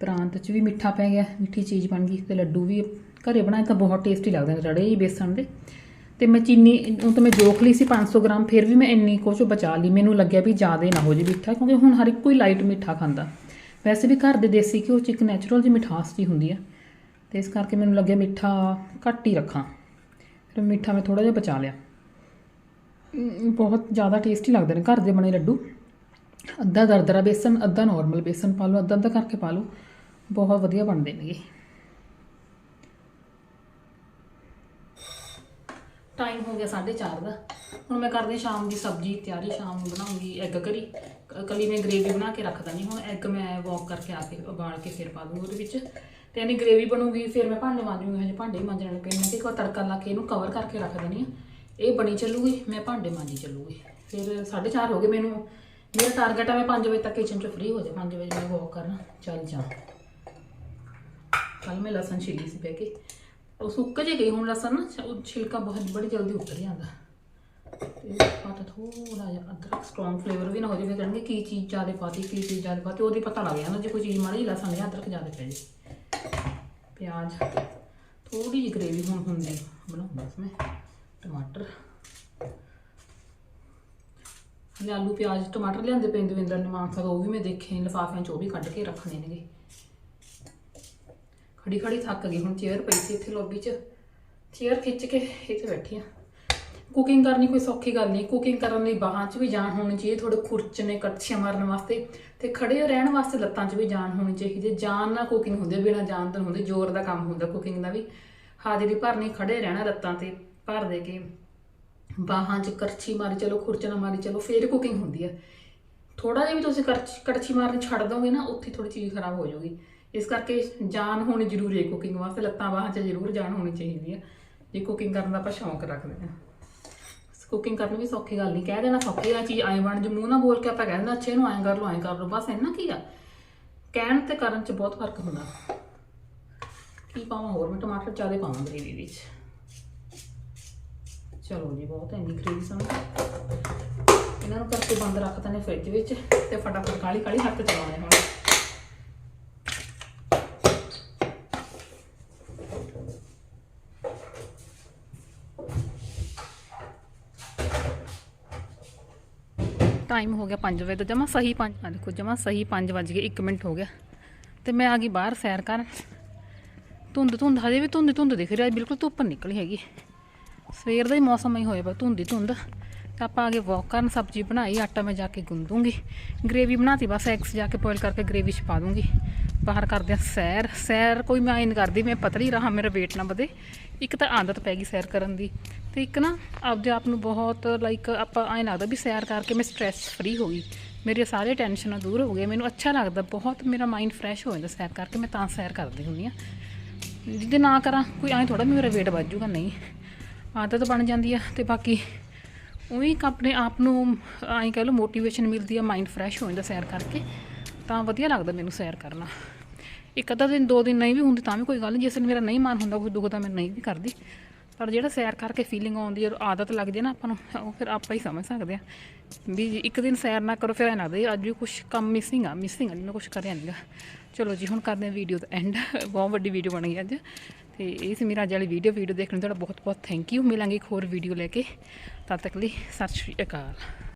ਪ੍ਰਾਂਤ 'ਚ ਵੀ ਮਿੱਠਾ ਪੈ ਗਿਆ, ਮਿੱਠੀ ਚੀਜ਼ ਬਣ ਗਈ, ਤੇ ਲੱਡੂ ਵੀ ਘਰੇ ਬਣਾਏ ਤਾਂ ਬਹੁਤ ਟੇਸਟੀ ਲੱਗਦੇ ਨੇ ਰੜੇ ਹੀ ਬੇਸਣ ਦੇ। ਤੇ ਮੈਂ ਚੀਨੀ, ਉਹ ਤਾਂ ਮੈਂ ਜੋਖ ਲਈ ਸੀ 500 ਗ੍ਰਾਮ, ਫਿਰ ਵੀ ਮੈਂ ਇੰਨੀ ਕੁਛ ਬਚਾ ਲਈ। ਮੈਨੂੰ ਲੱਗਿਆ ਵੀ ਜ਼ਿਆਦਾ ਨਾ ਹੋ ਜੇ ਮਿੱਠਾ, ਕਿਉਂਕਿ ਹੁਣ ਹਰ ਇੱਕ ਕੋਈ ਲਾਈਟ ਮਿੱਠਾ ਖਾਂਦਾ। ਵੈਸੇ ਵੀ ਘਰ ਦੇ ਦੇਸੀ ਘਿਓ 'ਚ ਇੱਕ ਨੈਚੁਰਲ ਜਿਹੀ ਮਿਠਾਸ ਜੀ ਹੁੰਦੀ ਆ। ਤੇ ਇਸ ਕਰਕੇ ਮੈਨੂੰ ਲੱਗਿਆ ਮਿੱਠਾ ਘੱਟ ਹੀ ਰੱਖਾਂ। ਫਿਰ ਮਿੱਠਾ ਮੈਂ ਥੋੜਾ ਜਿਹਾ ਬਚਾ ਲਿਆ। ਬਹੁਤ ਜ਼ਿਆਦਾ ਟੇਸਟੀ ਲੱਗਦੇ ਨੇ ਘਰ ਦੇ ਬਣੇ ਲੱਡੂ। ਅੱਧਾ ਦਰਦਰਾ ਬੇਸਨ, ਅੱਧਾ ਨਾਰਮਲ ਬੇਸਨ ਪਾ ਲਓ, ਅੱਧਾ ਅੱਧਾ ਕਰਕੇ ਪਾ ਲਓ, ਬਹੁਤ ਵਧੀਆ ਬਣਦੇ ਨੇਗੇ ਟਾਈਮ ਹੋ ਗਿਆ 4:30 ਦਾ। ਹੁਣ ਮੈਂ ਕਰਦੀ ਸ਼ਾਮ ਦੀ ਸਬਜ਼ੀ ਤਿਆਰੀ, ਸ਼ਾਮ ਨੂੰ ਬਣਾਉਂਗੀ ਐਗ ਕਰੀ ਕ- ਕੱਲੀ ਮੈਂ ਗ੍ਰੇਵੀ ਬਣਾ ਕੇ ਰੱਖਦਾ ਨਹੀਂ ਹੁਣ ਐਗ ਮੈਂ ਵਾਕ ਕਰਕੇ ਆ ਕੇ ਉਬਾਲ ਕੇ ਫਿਰ ਪਾ ਦੂੰਗੀ ਉਹਦੇ ਵਿੱਚ। ਤੇ ਇਹਨੇ ਗ੍ਰੇਵੀ ਬਣੂਗੀ, ਫਿਰ ਮੈਂ ਭਾਂਡੇ ਮਾਂਜੂਗੀ, ਹਜੇ ਭਾਂਡੇ ਮਾਂਜਣ ਮਾਂਜਣੇ ਪਏ ਮੈਂ ਕਿ ਇੱਕ ਵਾਰ ਤੜਕਾ ਲਾ ਕੇ ਇਹਨੂੰ ਕਵਰ ਕਰਕੇ ਰੱਖ ਦਿੰਦੀ ਆ। ਇਹ ਬਣੀ ਚੱਲੂਗੀ, ਮੈਂ ਭਾਂਡੇ ਮਾਂਜੀ ਚੱਲੂਗੀ। ਫਿਰ 4:30 ਹੋ ਗਏ ਮੈਨੂੰ। ਮੇਰਾ ਟਾਰਗੇਟ ਹੈ ਮੈਂ 5 ਵਜੇ ਤੱਕ ਕਿਚਨ 'ਚ ਫ੍ਰੀ ਹੋ ਜਾ 5 ਵਜੇ ਮੈਂ ਵਾਕ ਕਰਨਾ। ਚੱਲ ਜਾ। ਕੱਲ ਮੈਂ ਲਸਣ ਛਿੱਲੀ ਸੀ ਬਹਿ ਕੇ। ਉਹ ਸੁੱਕ ਜੇ ਗਈ, ਹੁਣ ਲਸਣ ਨਾ, ਉਹ ਛਿਲਕਾ ਬਹੁਤ ਬੜੀ ਜਲਦੀ ਉਤਰ ਜਾਂਦਾ। ਤੇ ਪਾਤਾ ਥੋੜਾ ਜਿਹਾ ਅਦਰਕ ਸਟਰੋਂਗ ਫਲੇਵਰ ਵੀ ਨਾ ਹੋ ਜਾਵੇ ਕਹਿਣਗੇ ਕੀ ਚੀਜ਼ ਜ਼ਿਆਦਾ ਪਾਤੀ, ਕੀ ਚੀਜ਼ ਜ਼ਿਆਦਾ ਪਾਤੀ, ਉਹਦੀ ਪਤਾ ਲੱਗ ਜਾਂਦਾ ਜੇ ਕੋਈ ਚੀਜ਼ ਮਾੜੀ ਲਸਣ ਜਾਂ ਅਦਰਕ ਜ਼ਿਆਦਾ ਪੈ ਜੇ। ਪਿਆਜ਼ ਥੋੜੀ ਜਿਹੀ ਗ੍ਰੇਵੀ ਹੁਣ ਹੁੰਦੀ, ਬਣਾਉਂਦਾ ਇਸ ਮੈਂ। ਟਮਾਟਰ। ਹਲੇ ਆਲੂ, ਪਿਆਜ਼, ਟਮਾਟਰ ਲਿਆਂਦੇ ਪਏ ਦਵਿੰਦਰ ਨੇ ਮਾਂ ਉਹ ਵੀ ਮੈਂ ਦੇਖੇ ਲਿਫਾਫਿਆਂ 'ਚ ਉਹ ਵੀ ਕੱਢ ਕੇ ਰੱਖਣੇ ਨੇਗੇ। ਖੜੀ ਖੜੀ ਥੱਕ ਗਈ, ਹੁਣ ਚੇਅਰ ਪਈ ਸੀ ਇੱਥੇ ਲੌਬੀ 'ਚ। ਚੇਅਰ ਖਿੱਚ ਕੇ ਇੱਥੇ ਬੈਠੀ ਆ। ਕੁਕਿੰਗ ਕਰਨੀ ਕੋਈ ਸੌਖੀ ਗੱਲ ਨਹੀਂ ਕੁਕਿੰਗ ਕਰਨ ਲਈ ਬਾਹਾਂ 'ਚ ਵੀ ਜਾਣ ਹੋਣੀ ਚਾਹੀਦੀ ਥੋੜੇ ਖੁਰਚਣੇ ਕੜਛੀਆਂ ਮਾਰਨ ਵਾਸਤੇ। ਤੇ ਖੜੇ ਰਹਿਣ ਵਾਸਤੇ ਲੱਤਾਂ 'ਚ ਵੀ ਜਾਣ ਹੋਣੀ ਚਾਹੀਦੀ ਹੈ ਜਾਨ ਨਾਲ ਕੁਕਿੰਗ ਹੁੰਦੀ ਹੈ ਬਿਨਾਂ ਜਾਨ ਤੋਂ ਨਹੀਂ ਹੁੰਦੀ, ਜ਼ੋਰ ਦਾ ਕੰਮ ਹੁੰਦਾ ਕੁਕਿੰਗ ਦਾ ਵੀ। ਹਾਜ਼ਰੀ ਭਰਨੀ ਖੜੇ ਰਹਿਣਾ ਲੱਤਾਂ ਤੇ। ਭਰ ਦੇ ਕੇ ਬਾਹਾਂ 'ਚ ਕਰਛੀ ਮਾਰੀ, ਚਲੋ ਖੁਰਚਣਾ ਮਾਰੀ, ਚਲੋ ਫੇਰ ਕੁਕਿੰਗ ਹੁੰਦੀ ਹੈ ਥੋੜਾ ਜਿਹਾ ਵੀ ਤੁਸੀਂ ਕਰਛੀ ਕੜਛੀ ਮਾਰਨੀ ਛੱਡ ਦੋਗੇ ਨਾ, ਉੱਥੇ ਥੋੜੀ ਚੀਜ਼ ਖਰਾਬ ਹੋ ਜਾਊਗੀ। ਇਸ ਕਰਕੇ ਜਾਨ ਹੋਣੀ ਜ਼ਰੂਰੀ ਹੈ ਕੁਕਿੰਗ ਵਾਸਤੇ, ਲੱਤਾਂ ਬਾਹਾਂ 'ਚ ਜ਼ਰੂਰ ਜਾਨ ਹੋਣੀ ਚਾਹੀਦੀ ਹੈ ਜੇ ਕੁਕਿੰਗ ਕਰਨ ਦਾ ਆਪਾਂ ਸ਼ੌਂਕ ਰੱਖਦੇ ਹਾਂ। ਕੁਕਿੰਗ ਕਰਨੀ ਵੀ ਸੌਖੀ ਗੱਲ ਨਹੀਂ, ਕਹਿ ਦੇਣਾ ਸੌਖੀ ਆ ਚੀਜ਼ ਐਂ ਬਣ ਜੂ, ਮੂੰਹ ਨਾਲ ਬੋਲ ਕੇ ਆਪਾਂ ਕਹਿ ਦਿੰਦੇ ਅੱਛੇ ਨੂੰ ਐਂ ਕਰ ਲਓ ਐਂ ਕਰ ਲਓ, ਬਸ ਇੰਨਾ ਕੀ ਆ? ਕਹਿਣ ਤੇ ਕਰਨ 'ਚ ਬਹੁਤ ਫ਼ਰਕ ਹੁੰਦਾ। ਕੀ ਪਾਵਾਂ ਹੋਰ? ਮੈਂ ਟਮਾਟਰ ਜ਼ਿਆਦਾ ਪਾਵਾਂ ਗ੍ਰੇਵੀ ਵਿੱਚ। ਚਲੋ ਜੀ, ਬਹੁਤ ਇੰਨੀ ਖਰੀਦ ਸਾਨੂੰ। ਇਹਨਾਂ ਨੂੰ ਕਰਕੇ ਬੰਦ ਰੱਖਤਾ ਨੇ ਫ੍ਰਿਜ ਵਿੱਚ ਤੇ ਫਟਾਫਟ ਕਾਲੀ ਕਾਲੀ ਹੱਥ ਚਲਾਉਣੇ ਹੁਣ। ਟਾਈਮ ਹੋ ਗਿਆ 5 ਵਜੇ ਤੋਂ, ਜਮਾ ਸਹੀ 5 ਆ ਦੇਖੋ, ਜਮਾ ਸਹੀ 5 ਵਜ ਗਏ 1 ਮਿੰਟ ਹੋ ਗਿਆ। ਤੇ ਮੈਂ ਆ ਗਈ ਬਾਹਰ ਸੈਰ ਕਰਨ। ਧੁੰਦ ਧੁੰਦ, ਹਜੇ ਵੀ ਧੁੰਦ ਧੁੰਦ ਦਿਖ ਰਿਹਾ ਬਿਲਕੁਲ ਧੁੱਪ ਨਿਕਲੀ ਹੈਗੀ। ਸਵੇਰ ਦਾ ਹੀ ਮੌਸਮ ਹੀ ਹੋਇਆ ਪਿਆ, ਧੁੰਦੀ ਧੁੰਦ। ਤਾਂ ਆਪਾਂ ਆ ਗਏ ਵਾਕ ਕਰਨ, ਸਬਜ਼ੀ ਬਣਾਈ, ਆਟਾ ਮੈਂ ਜਾ ਕੇ ਗੁੰਦੂੰਗੀ। ਗ੍ਰੇਵੀ ਬਣਾਤੀ, ਬਸ ਐਗਸ ਜਾ ਕੇ ਬੋਇਲ ਕਰਕੇ ਗ੍ਰੇਵੀ ਚ ਪਾ ਦੂੰਗੀ। ਬਾਹਰ ਕਰਦੇ ਆ ਸੈਰ। ਸੈਰ ਕੋਈ ਮੈਂ ਆਇਨ ਕਰਦੀ, ਮੈਂ ਪਤਲੀ ਰਹਾ, ਮੇਰਾ weight ਨਾ ਵਧੇ। ਇੱਕ ਤਾਂ ਆਦਤ ਪੈ ਗਈ ਸੈਰ ਕਰਨ ਦੀ। ਤੇ ਇੱਕ ਨਾ, ਆਪਦੇ ਆਪ ਨੂੰ ਬਹੁਤ ਲਾਈਕ ਆਪਾਂ ਐਂ ਲੱਗਦਾ ਵੀ ਸੈਰ ਕਰਕੇ ਮੈਂ ਸਟ੍ਰੈਸ ਫਰੀ ਹੋ ਗਈ। ਮੇਰੇ ਸਾਰੇ ਟੈਨਸ਼ਨਾਂ ਦੂਰ ਹੋ ਗਏ ਮੈਨੂੰ ਅੱਛਾ ਲੱਗਦਾ, ਬਹੁਤ ਮੇਰਾ ਮਾਈਂਡ ਫਰੈਸ਼ ਹੋ ਜਾਂਦਾ ਸੈਰ ਕਰਕੇ, ਮੈਂ ਤਾਂ ਸੈਰ ਕਰਦੀ ਹੁੰਦੀ ਆ ਜੇ ਨਾ ਕਰਾਂ, ਕੋਈ ਐਂ ਥੋੜਾ ਮੇਰਾ weight ਵੱਧ ਜਾਊਗਾ, ਨਹੀਂ। ਆਦਤ ਬਣ ਜਾਂਦੀ ਆ ਤੇ ਬਾਕੀ ਉਹੀ ਆਪਣੇ ਆਪ ਨੂੰ ਐਂ ਕਹਿ ਲਓ ਮੋਟੀਵੇਸ਼ਨ ਮਿਲਦੀ ਆ ਮਾਈਂਡ ਫਰੈਸ਼ ਹੋ ਜਾਂਦਾ ਸੈਰ ਕਰਕੇ, ਤਾਂ ਵਧੀਆ ਲੱਗਦਾ ਮੈਨੂੰ ਸੈਰ ਕਰਨਾ। ਇੱਕ ਅੱਧਾ ਦਿਨ, ਦੋ ਦਿਨ ਨਹੀਂ ਵੀ ਹੁੰਦੀ ਤਾਂ ਵੀ ਕੋਈ ਗੱਲ ਨਹੀਂ ਜਿਸ ਦਿਨ ਮੇਰਾ ਨਹੀਂ ਮਨ ਹੁੰਦਾ ਕੁਝ ਦੁਖਦਾ ਮੈਂ ਨਹੀਂ ਵੀ ਕਰਦੀ। ਪਰ ਜਿਹੜਾ ਸੈਰ ਕਰਕੇ ਫੀਲਿੰਗ ਆਉਂਦੀ ਹੈ ਆਦਤ ਲੱਗਦੀ ਹੈ ਨਾ ਆਪਾਂ ਨੂੰ, ਉਹ ਫਿਰ ਆਪਾਂ ਹੀ ਸਮਝ ਸਕਦੇ ਆ। ਵੀ ਜੇ ਇੱਕ ਦਿਨ ਸੈਰ ਨਾ ਕਰੋ, ਫਿਰ ਐਂ ਲੱਗਦਾ ਅੱਜ ਵੀ ਕੁਝ ਕੰਮ ਮਿਸਿੰਗ ਆ ਮਿਸਿੰਗ ਆ ਜਿਵੇਂ ਕੁਝ ਕਰਿਆ ਨਹੀਂਗਾ ਚਲੋ ਜੀ, ਹੁਣ ਕਰਦੇ ਆ ਵੀਡੀਓ ਦਾ ਐਂਡ ਬਹੁਤ ਵੱਡੀ ਵੀਡੀਓ ਬਣ ਗਈ ਅੱਜ। ਤੇ ਇਹ ਸੀ ਮੇਰਾ ਅੱਜ ਵਾਲੀ ਵੀਡੀਓ ਵੀਡੀਓ ਦੇਖਣ ਨੂੰ ਤੁਹਾਡਾ ਬਹੁਤ ਬਹੁਤ ਥੈਂਕ ਯੂ ਮਿਲਾਂਗੇ ਇੱਕ ਹੋਰ ਵੀਡੀਓ ਲੈ ਕੇ। ਤਦ ਤੱਕ ਲਈ ਸਤਿ ਸ਼੍ਰੀ ਅਕਾਲ।